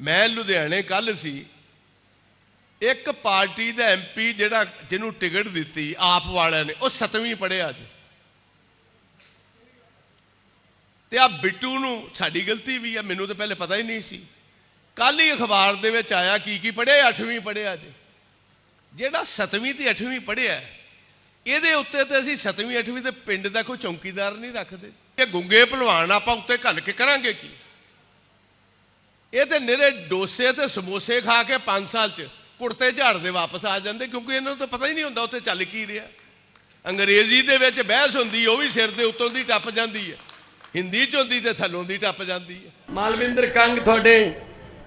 ਮੈਂ ਲੁਧਿਆਣੇ ਕੱਲ ਸੀ, ਇੱਕ ਪਾਰਟੀ ਦਾ ਐਮਪੀ ਜਿਹੜਾ ਜਿਹਨੂੰ ਟਿਕਟ ਦਿੱਤੀ ਆਪ ਵਾਲਿਆਂ ਨੇ, ਉਹ ਸਤਵੀਂ ਪੜਿਆ ਅੱਜ। ਤੇ ਆ ਬਿੱਟੂ ਨੂੰ ਸਾਡੀ ਗਲਤੀ ਵੀ ਆ, ਮੈਨੂੰ ਤਾਂ ਪਹਿਲੇ ਪਤਾ ਹੀ ਨਹੀਂ ਸੀ। ਕੱਲ ਹੀ ਅਖਬਾਰ ਦੇ ਵਿੱਚ ਆਇਆ ਕੀ ਕੀ ਪੜਿਆ 8ਵੀਂ ਪੜਿਆ ਅੱਜ। ਜਿਹੜਾ 7ਵੀਂ ਤੇ 8ਵੀਂ ਪੜਿਆ ਇਹਦੇ ਉੱਤੇ ਤੇ ਅਸੀਂ 7ਵੀਂ 8ਵੀਂ ਦੇ ਪਿੰਡ ਦਾ ਕੋਈ ਚੌਕੀਦਾਰ ਨਹੀਂ ਰੱਖਦੇ। ਇਹ ਗੁੰਗੇ ਭਲਵਾਨ ਆਪਾਂ ਉੱਤੇ ਘੱਲ ਕੇ ਕਰਾਂਗੇ ਕੀ? ਇਹ ਤੇ ਨਿਰੇ ਡੋਸੇ ਤੇ ਸਮੋਸੇ ਖਾ ਕੇ 5 ਸਾਲ ਚ ਕੁੜਤੇ ਝਾੜਦੇ ਵਾਪਸ ਆ ਜਾਂਦੇ, ਕਿਉਂਕਿ ਇਹਨਾਂ ਨੂੰ ਤਾਂ ਪਤਾ ਹੀ ਨਹੀਂ ਹੁੰਦਾ ਉੱਥੇ ਚੱਲ ਕੀ ਰਿਹਾ। ਅੰਗਰੇਜ਼ੀ ਦੇ ਵਿੱਚ ਬਹਿਸ ਹੁੰਦੀ, ਉਹ ਵੀ ਸਿਰ ਦੇ ਉੱਤੋਂ ਦੀ ਟੱਪ ਜਾਂਦੀ ਹੈ। ਹਿੰਦੀ ਚ ਹੁੰਦੀ ਤੇ ਥੱਲੋਂ ਦੀ ਟੱਪ ਜਾਂਦੀ ਹੈ। ਮਾਲਵਿੰਦਰ ਕੰਗ ਤੁਹਾਡੇ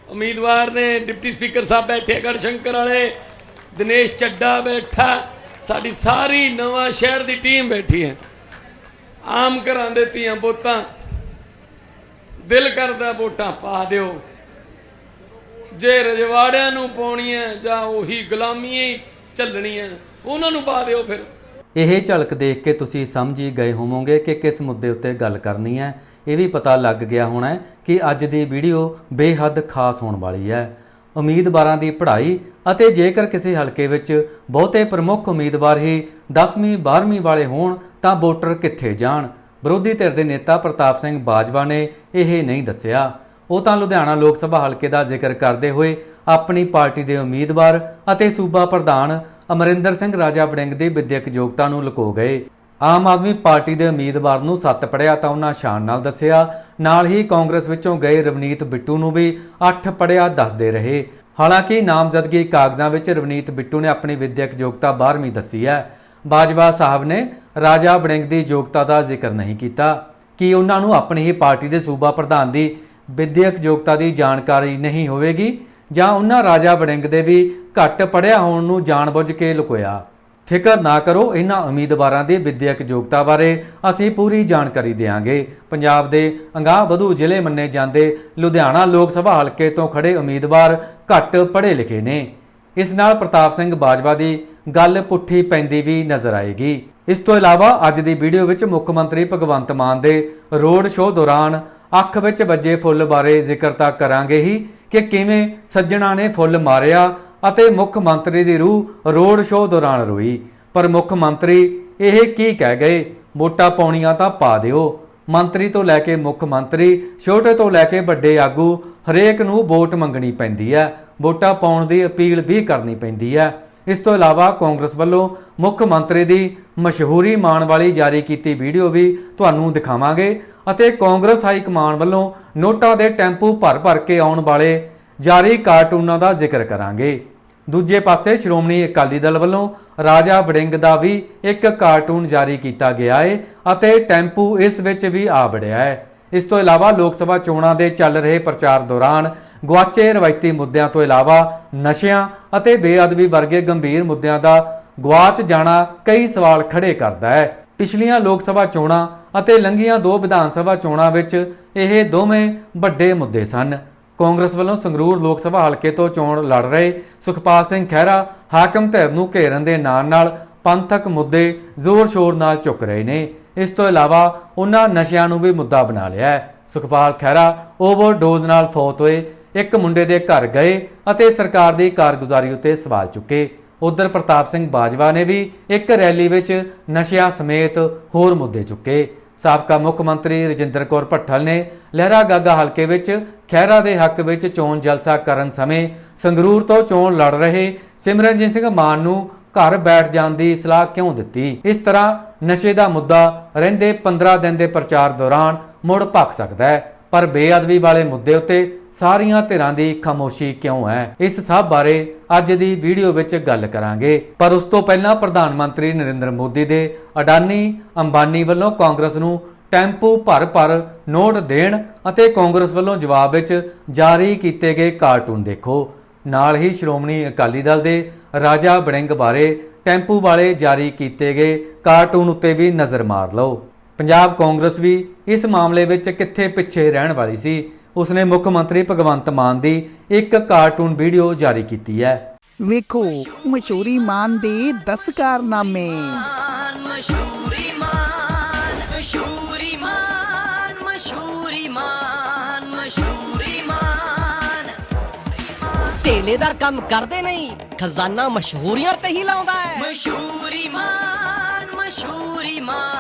ਉਮੀਦਵਾਰ ਨੇ, ਡਿਪਟੀ ਸਪੀਕਰ ਸਾਹਿਬ ਬੈਠੇ ਗੜ ਸ਼ੰਕਰ ਵਾਲੇ, ਦਿਨੇਸ਼ ਚੱਡਾ ਬੈਠਾ, ਸਾਡੀ ਸਾਰੀ ਨਵਾਂ ਸ਼ਹਿਰ ਦੀ ਟੀਮ ਬੈਠੀ ਹੈ। ਆਮ ਘਰਾਂ ਦੇ ਧੀਆਂ ਬੋਤਾਂ ਦਿਲ ਕਰਦਾ ਵੋਟਾਂ ਪਾ ਦਿਓ। ਜੇ ਰਜਵਾੜਿਆਂ ਨੂੰ ਪਾਉਣੀ ਹੈ ਜਾਂ ਉਹੀ ਗੁਲਾਮੀਆਂ ਹੀ ਚੱਲਣੀਆਂ, ਉਹਨਾਂ ਨੂੰ ਪਾ ਦਿਓ ਫਿਰ। ਇਹ ਝਲਕ ਦੇਖ ਕੇ ਤੁਸੀਂ ਸਮਝ ਹੀ ਗਏ ਹੋਵੋਗੇ ਕਿ ਕਿਸ ਮੁੱਦੇ ਉੱਤੇ ਗੱਲ ਕਰਨੀ ਹੈ। ਇਹ ਵੀ ਪਤਾ ਲੱਗ ਗਿਆ ਹੋਣਾ ਕਿ ਅੱਜ ਦੀ ਵੀਡੀਓ ਬੇਹੱਦ ਖਾਸ ਹੋਣ ਵਾਲੀ ਹੈ। ਉਮੀਦਵਾਰਾਂ ਦੀ ਪੜ੍ਹਾਈ ਅਤੇ ਜੇਕਰ ਕਿਸੇ ਹਲਕੇ ਵਿੱਚ ਬਹੁਤੇ ਪ੍ਰਮੁੱਖ ਉਮੀਦਵਾਰ ਹੀ 10ਵੀਂ 12ਵੀਂ ਵਾਲੇ ਹੋਣ, ਤਾਂ ਵੋਟਰ ਕਿੱਥੇ ਜਾਣ? ਵਿਰੋਧੀ ਧਿਰ ਦੇ ਨੇਤਾ ਪ੍ਰਤਾਪ ਸਿੰਘ ਬਾਜਵਾ ਨੇ ਇਹ ਨਹੀਂ ਦੱਸਿਆ। ਉਹ ਤਾਂ ਲੁਧਿਆਣਾ ਲੋਕ ਸਭਾ ਹਲਕੇ ਦਾ ਜ਼ਿਕਰ ਕਰਦੇ ਹੋਏ ਆਪਣੀ ਪਾਰਟੀ ਦੇ ਉਮੀਦਵਾਰ ਅਤੇ ਸੂਬਾ ਪ੍ਰਧਾਨ ਅਮਰਿੰਦਰ ਸਿੰਘ ਰਾਜਾ ਵੜਿੰਗ ਦੀ ਵਿਦਿਅਕ ਯੋਗਤਾ ਨੂੰ ਲੁਕੋ ਗਏ। ਆਮ ਆਦਮੀ ਪਾਰਟੀ ਦੇ ਉਮੀਦਵਾਰ ਨੂੰ ਸੱਤ ਪੜਿਆ ਤਾਂ ਉਹਨਾਂ ਸ਼ਾਨ ਨਾਲ ਦੱਸਿਆ, ਨਾਲ ਹੀ ਕਾਂਗਰਸ ਵਿੱਚੋਂ ਗਏ ਰਵਨੀਤ ਬਿੱਟੂ ਨੂੰ ਵੀ ਅੱਠ ਪੜਿਆ ਦੱਸਦੇ ਰਹੇ। ਹਾਲਾਂਕਿ ਨਾਮਜ਼ਦਗੀ ਕਾਗਜ਼ਾਂ ਵਿੱਚ ਰਵਨੀਤ ਬਿੱਟੂ ਨੇ ਆਪਣੀ ਵਿਦਿਅਕ ਯੋਗਤਾ 12ਵੀਂ ਦੱਸੀ ਹੈ। ਬਾਜਵਾ ਸਾਹਿਬ ਨੇ ਰਾਜਾ ਵੜਿੰਗ ਦੀ ਯੋਗਤਾ ਦਾ ਜ਼ਿਕਰ ਨਹੀਂ ਕੀਤਾ। ਕਿ ਉਹਨਾਂ ਨੂੰ ਆਪਣੀ ਹੀ ਪਾਰਟੀ ਦੇ ਸੂਬਾ ਪ੍ਰਧਾਨ ਦੀ ਵਿਦਿਅਕ ਯੋਗਤਾ ਦੀ ਜਾਣਕਾਰੀ ਨਹੀਂ ਹੋਵੇਗੀ ਜਾਂ ਉਹਨਾਂ ਰਾਜਾ ਵੜਿੰਗ ਦੇ ਵੀ ਘੱਟ ਪੜਿਆ ਹੋਣ ਨੂੰ ਜਾਣਬੁੱਝ ਕੇ ਲੁਕੋਇਆ। ਫਿਕਰ ਨਾ ਕਰੋ, ਇਹਨਾਂ ਉਮੀਦਵਾਰਾਂ ਦੀ ਵਿਦਿਅਕ ਯੋਗਤਾ ਬਾਰੇ ਅਸੀਂ ਪੂਰੀ ਜਾਣਕਾਰੀ ਦੇਵਾਂਗੇ ਪੰਜਾਬ ਦੇ ਅੰਗਾਹ ਵਧੂ ਜ਼ਿਲ੍ਹੇ ਮੰਨੇ ਜਾਂਦੇ ਲੁਧਿਆਣਾ ਲੋਕ ਸਭਾ ਹਲਕੇ ਤੋਂ ਖੜੇ ਉਮੀਦਵਾਰ ਘੱਟ ਪੜ੍ਹੇ ਲਿਖੇ ਨੇ। ਇਸ ਨਾਲ ਪ੍ਰਤਾਪ ਸਿੰਘ ਬਾਜਵਾ ਦੀ ਗੱਲ ਪੁੱਠੀ ਪੈਂਦੀ ਵੀ ਨਜ਼ਰ ਆਏਗੀ। ਇਸ ਤੋਂ ਇਲਾਵਾ ਅੱਜ ਦੀ ਵੀਡੀਓ ਵਿੱਚ ਮੁੱਖ ਮੰਤਰੀ ਭਗਵੰਤ ਮਾਨ ਦੇ ਰੋਡ ਸ਼ੋਅ ਦੌਰਾਨ ਅੱਖ ਵਿੱਚ ਵੱਜੇ ਫੁੱਲ ਬਾਰੇ ਜ਼ਿਕਰ ਤਾਂ ਕਰਾਂਗੇ ਹੀ ਕਿ ਕਿਵੇਂ ਸੱਜਣਾ ਨੇ ਫੁੱਲ ਮਾਰਿਆ ਅਤੇ ਮੁੱਖ ਮੰਤਰੀ ਦੀ ਰੂਹ ਰੋਡ ਸ਼ੋਅ ਦੌਰਾਨ ਰੋਈ। ਪਰ ਮੁੱਖ ਮੰਤਰੀ ਇਹ ਕੀ ਕਹਿ ਗਏ? ਵੋਟਾਂ ਪਾਉਣੀਆਂ ਤਾਂ ਪਾ ਦਿਓ। ਮੰਤਰੀ ਤੋਂ ਲੈ ਕੇ ਮੁੱਖ ਮੰਤਰੀ, ਛੋਟੇ ਤੋਂ ਲੈ ਕੇ ਵੱਡੇ ਆਗੂ, ਹਰੇਕ ਨੂੰ ਵੋਟ ਮੰਗਣੀ ਪੈਂਦੀ ਹੈ। ਵੋਟਾਂ ਪਾਉਣ ਦੀ ਅਪੀਲ ਵੀ ਕਰਨੀ ਪੈਂਦੀ ਹੈ। ਇਸ ਤੋਂ ਇਲਾਵਾ ਕਾਂਗਰਸ ਵੱਲੋਂ ਮੁੱਖ ਮੰਤਰੀ ਦੀ ਮਸ਼ਹੂਰੀ ਮਾਣ ਵਾਲੀ ਜਾਰੀ ਕੀਤੀ ਵੀਡੀਓ ਵੀ ਤੁਹਾਨੂੰ ਦਿਖਾਵਾਂਗੇ। ਅਤੇ ਕਾਂਗਰਸ ਹਾਈ ਕਮਾਨ ਵੱਲੋਂ ਨੋਟਾਂ ਦੇ ਟੈਂਪੂ ਭਰ-ਭਰ ਕੇ ਆਉਣ ਵਾਲੇ ਜਾਰੀ ਕਾਰਟੂਨਾਂ ਦਾ ਜ਼ਿਕਰ ਕਰਾਂਗੇ। ਦੂਜੇ ਪਾਸੇ ਸ਼੍ਰੋਮਣੀ ਅਕਾਲੀ ਦਲ ਵੱਲੋਂ ਰਾਜਾ ਵੜਿੰਗ ਦਾ ਵੀ ਇੱਕ ਕਾਰਟੂਨ ਜਾਰੀ ਕੀਤਾ ਗਿਆ ਹੈ ਅਤੇ ਟੈਂਪੂ ਇਸ ਵਿੱਚ ਵੀ ਆ ਵੜਿਆ ਹੈ ਇਸ ਤੋਂ ਇਲਾਵਾ ਲੋਕ ਸਭਾ ਚੋਣਾਂ ਦੇ ਚੱਲ ਰਹੇ ਪ੍ਰਚਾਰ ਦੌਰਾਨ ਗਵਾਚੇ ਰਵਾਇਤੀ ਮੁੱਦਿਆਂ ਤੋਂ ਇਲਾਵਾ ਨਸ਼ਿਆਂ ਅਤੇ ਬੇਅਦਬੀ ਵਰਗੇ ਗੰਭੀਰ ਮੁੱਦਿਆਂ ਦਾ ਗਵਾਚ ਜਾਣਾ ਕਈ ਸਵਾਲ ਖੜੇ ਕਰਦਾ ਹੈ ਪਿਛਲੀਆਂ ਲੋਕ ਸਭਾ ਚੋਣਾਂ ਅਤੇ ਲੰਘੀਆਂ ਦੋ ਵਿਧਾਨ ਸਭਾ ਚੋਣਾਂ ਵਿੱਚ ਇਹ ਦੋਵੇਂ ਵੱਡੇ ਮੁੱਦੇ ਸਨ। ਕਾਂਗਰਸ ਵੱਲੋਂ ਸੰਗਰੂਰ ਲੋਕ ਸਭਾ ਹਲਕੇ ਤੋਂ ਚੋਣ ਲੜ ਰਹੇ ਸੁਖਪਾਲ ਸਿੰਘ ਖਹਿਰਾ ਹਾਕਮ ਧਿਰ ਨੂੰ ਘੇਰਨ ਦੇ ਨਾਲ ਨਾਲ ਪੰਥਕ ਮੁੱਦੇ ਜ਼ੋਰ-ਸ਼ੋਰ ਨਾਲ ਚੁੱਕ ਰਹੇ ਨੇ। ਇਸ ਤੋਂ ਇਲਾਵਾ ਉਹਨਾਂ ਨਸ਼ਿਆਂ ਨੂੰ ਵੀ ਮੁੱਦਾ ਬਣਾ ਲਿਆ ਹੈ। ਸੁਖਪਾਲ ਖਹਿਰਾ ਓਵਰਡੋਜ਼ ਨਾਲ ਫੌਤ ਹੋਏ, ਇੱਕ ਮੁੰਡੇ ਦੇ ਘਰ ਗਏ ਅਤੇ ਸਰਕਾਰ ਦੀ ਕਾਰਗੁਜ਼ਾਰੀ ਉੱਤੇ ਸਵਾਲ ਚੁੱਕੇ। ਉਧਰ ਪ੍ਰਤਾਪ ਸਿੰਘ ਬਾਜਵਾ ਨੇ ਵੀ ਇੱਕ ਰੈਲੀ ਵਿੱਚ ਨਸ਼ਿਆਂ ਸਮੇਤ ਹੋਰ ਮੁੱਦੇ ਚੁੱਕੇ। ਸਾਬਕਾ ਮੁੱਖ ਮੰਤਰੀ ਰਜਿੰਦਰ ਕੌਰ ਭੱਠਲ ਨੇ ਲਹਿਰਾ ਗਾਗਾ ਹਲਕੇ ਵਿੱਚ ਖਹਿਰਾ ਦੇ ਹੱਕ ਵਿੱਚ ਚੋਣ ਜਲਸਾ ਕਰਨ ਸਮੇਂ ਸੰਗਰੂਰ ਤੋਂ ਚੋਣ ਲੜ ਰਹੇ ਸਿਮਰਨਜੀਤ ਸਿੰਘ ਮਾਨ ਨੂੰ ਘਰ ਬੈਠ ਜਾਣ ਦੀ ਸਲਾਹ ਕਿਉਂ ਦਿੱਤੀ? ਇਸ ਤਰ੍ਹਾਂ ਨਸ਼ੇ ਦਾ ਮੁੱਦਾ ਰਹਿੰਦੇ 15 ਦਿਨ ਦੇ ਪ੍ਰਚਾਰ ਦੌਰਾਨ ਮੁੜ ਭਖ ਸਕਦਾ ਹੈ। ਪਰ ਬੇਅਦਬੀ ਵਾਲੇ ਮੁੱਦੇ ਉੱਤੇ ਸਾਰੀਆਂ ਧਿਰਾਂ ਦੀ ਖਾਮੋਸ਼ੀ ਕਿਉਂ ਹੈ? ਇਸ ਸਭ ਬਾਰੇ ਅੱਜ ਦੀ ਵੀਡੀਓ ਵਿੱਚ ਗੱਲ ਕਰਾਂਗੇ। ਪਰ ਉਸ ਤੋਂ ਪਹਿਲਾਂ ਪ੍ਰਧਾਨ ਮੰਤਰੀ ਨਰਿੰਦਰ ਮੋਦੀ ਦੇ ਅਡਾਨੀ ਅੰਬਾਨੀ ਵੱਲੋਂ ਕਾਂਗਰਸ ਨੂੰ ਟੈਂਪੂ ਭਰ ਭਰ ਨੋਟ ਦੇਣ ਅਤੇ ਕਾਂਗਰਸ ਵੱਲੋਂ ਜਵਾਬ ਵਿੱਚ ਜਾਰੀ ਕੀਤੇ ਗਏ ਕਾਰਟੂਨ ਦੇਖੋ। ਨਾਲ ਹੀ ਸ਼੍ਰੋਮਣੀ ਅਕਾਲੀ ਦਲ ਦੇ ਰਾਜਾ ਬੜਿੰਗ ਬਾਰੇ ਟੈਂਪੂ ਵਾਲੇ ਜਾਰੀ ਕੀਤੇ ਗਏ ਕਾਰਟੂਨ ਉੱਤੇ ਵੀ ਨਜ਼ਰ ਮਾਰ ਲਓ। ਪੰਜਾਬ ਕਾਂਗਰਸ ਵੀ ਇਸ ਮਾਮਲੇ ਵਿੱਚ ਕਿੱਥੇ ਪਿੱਛੇ ਰਹਿਣ ਵਾਲੀ ਸੀ ਉਸਨੇ ਮੁੱਖ ਮੰਤਰੀ ਭਗਵੰਤ ਮਾਨ ਦੀ ਇੱਕ ਕਾਰਟੂਨ ਵੀਡੀਓ ਜਾਰੀ ਕੀਤੀ ਹੈ। ਵੇਖੋ ਮਸ਼ਹੂਰੀ ਮਾਨ ਦੇ 10 ਕਾਰਨਾਮੇ। ਮਾਨ ਮਸ਼ਹੂਰੀ ਮਾਨ ਮਸ਼ਹੂਰੀ ਮਾਨ ਮਸ਼ਹੂਰੀ ਮਾਨ ਮਸ਼ਹੂਰੀ ਮਾਨ। ਢੇਲੇ ਦਾ ਕੰਮ ਕਰਦੇ ਨਹੀਂ ਖਜ਼ਾਨਾ ਮਸ਼ਹੂਰੀਆਂ ਤੇ ਹੀ ਲਾਉਂਦਾ ਹੈ। ਮਸ਼ਹੂਰੀ ਮਾਨ ਮਸ਼ਹੂਰੀ ਮਾਨ।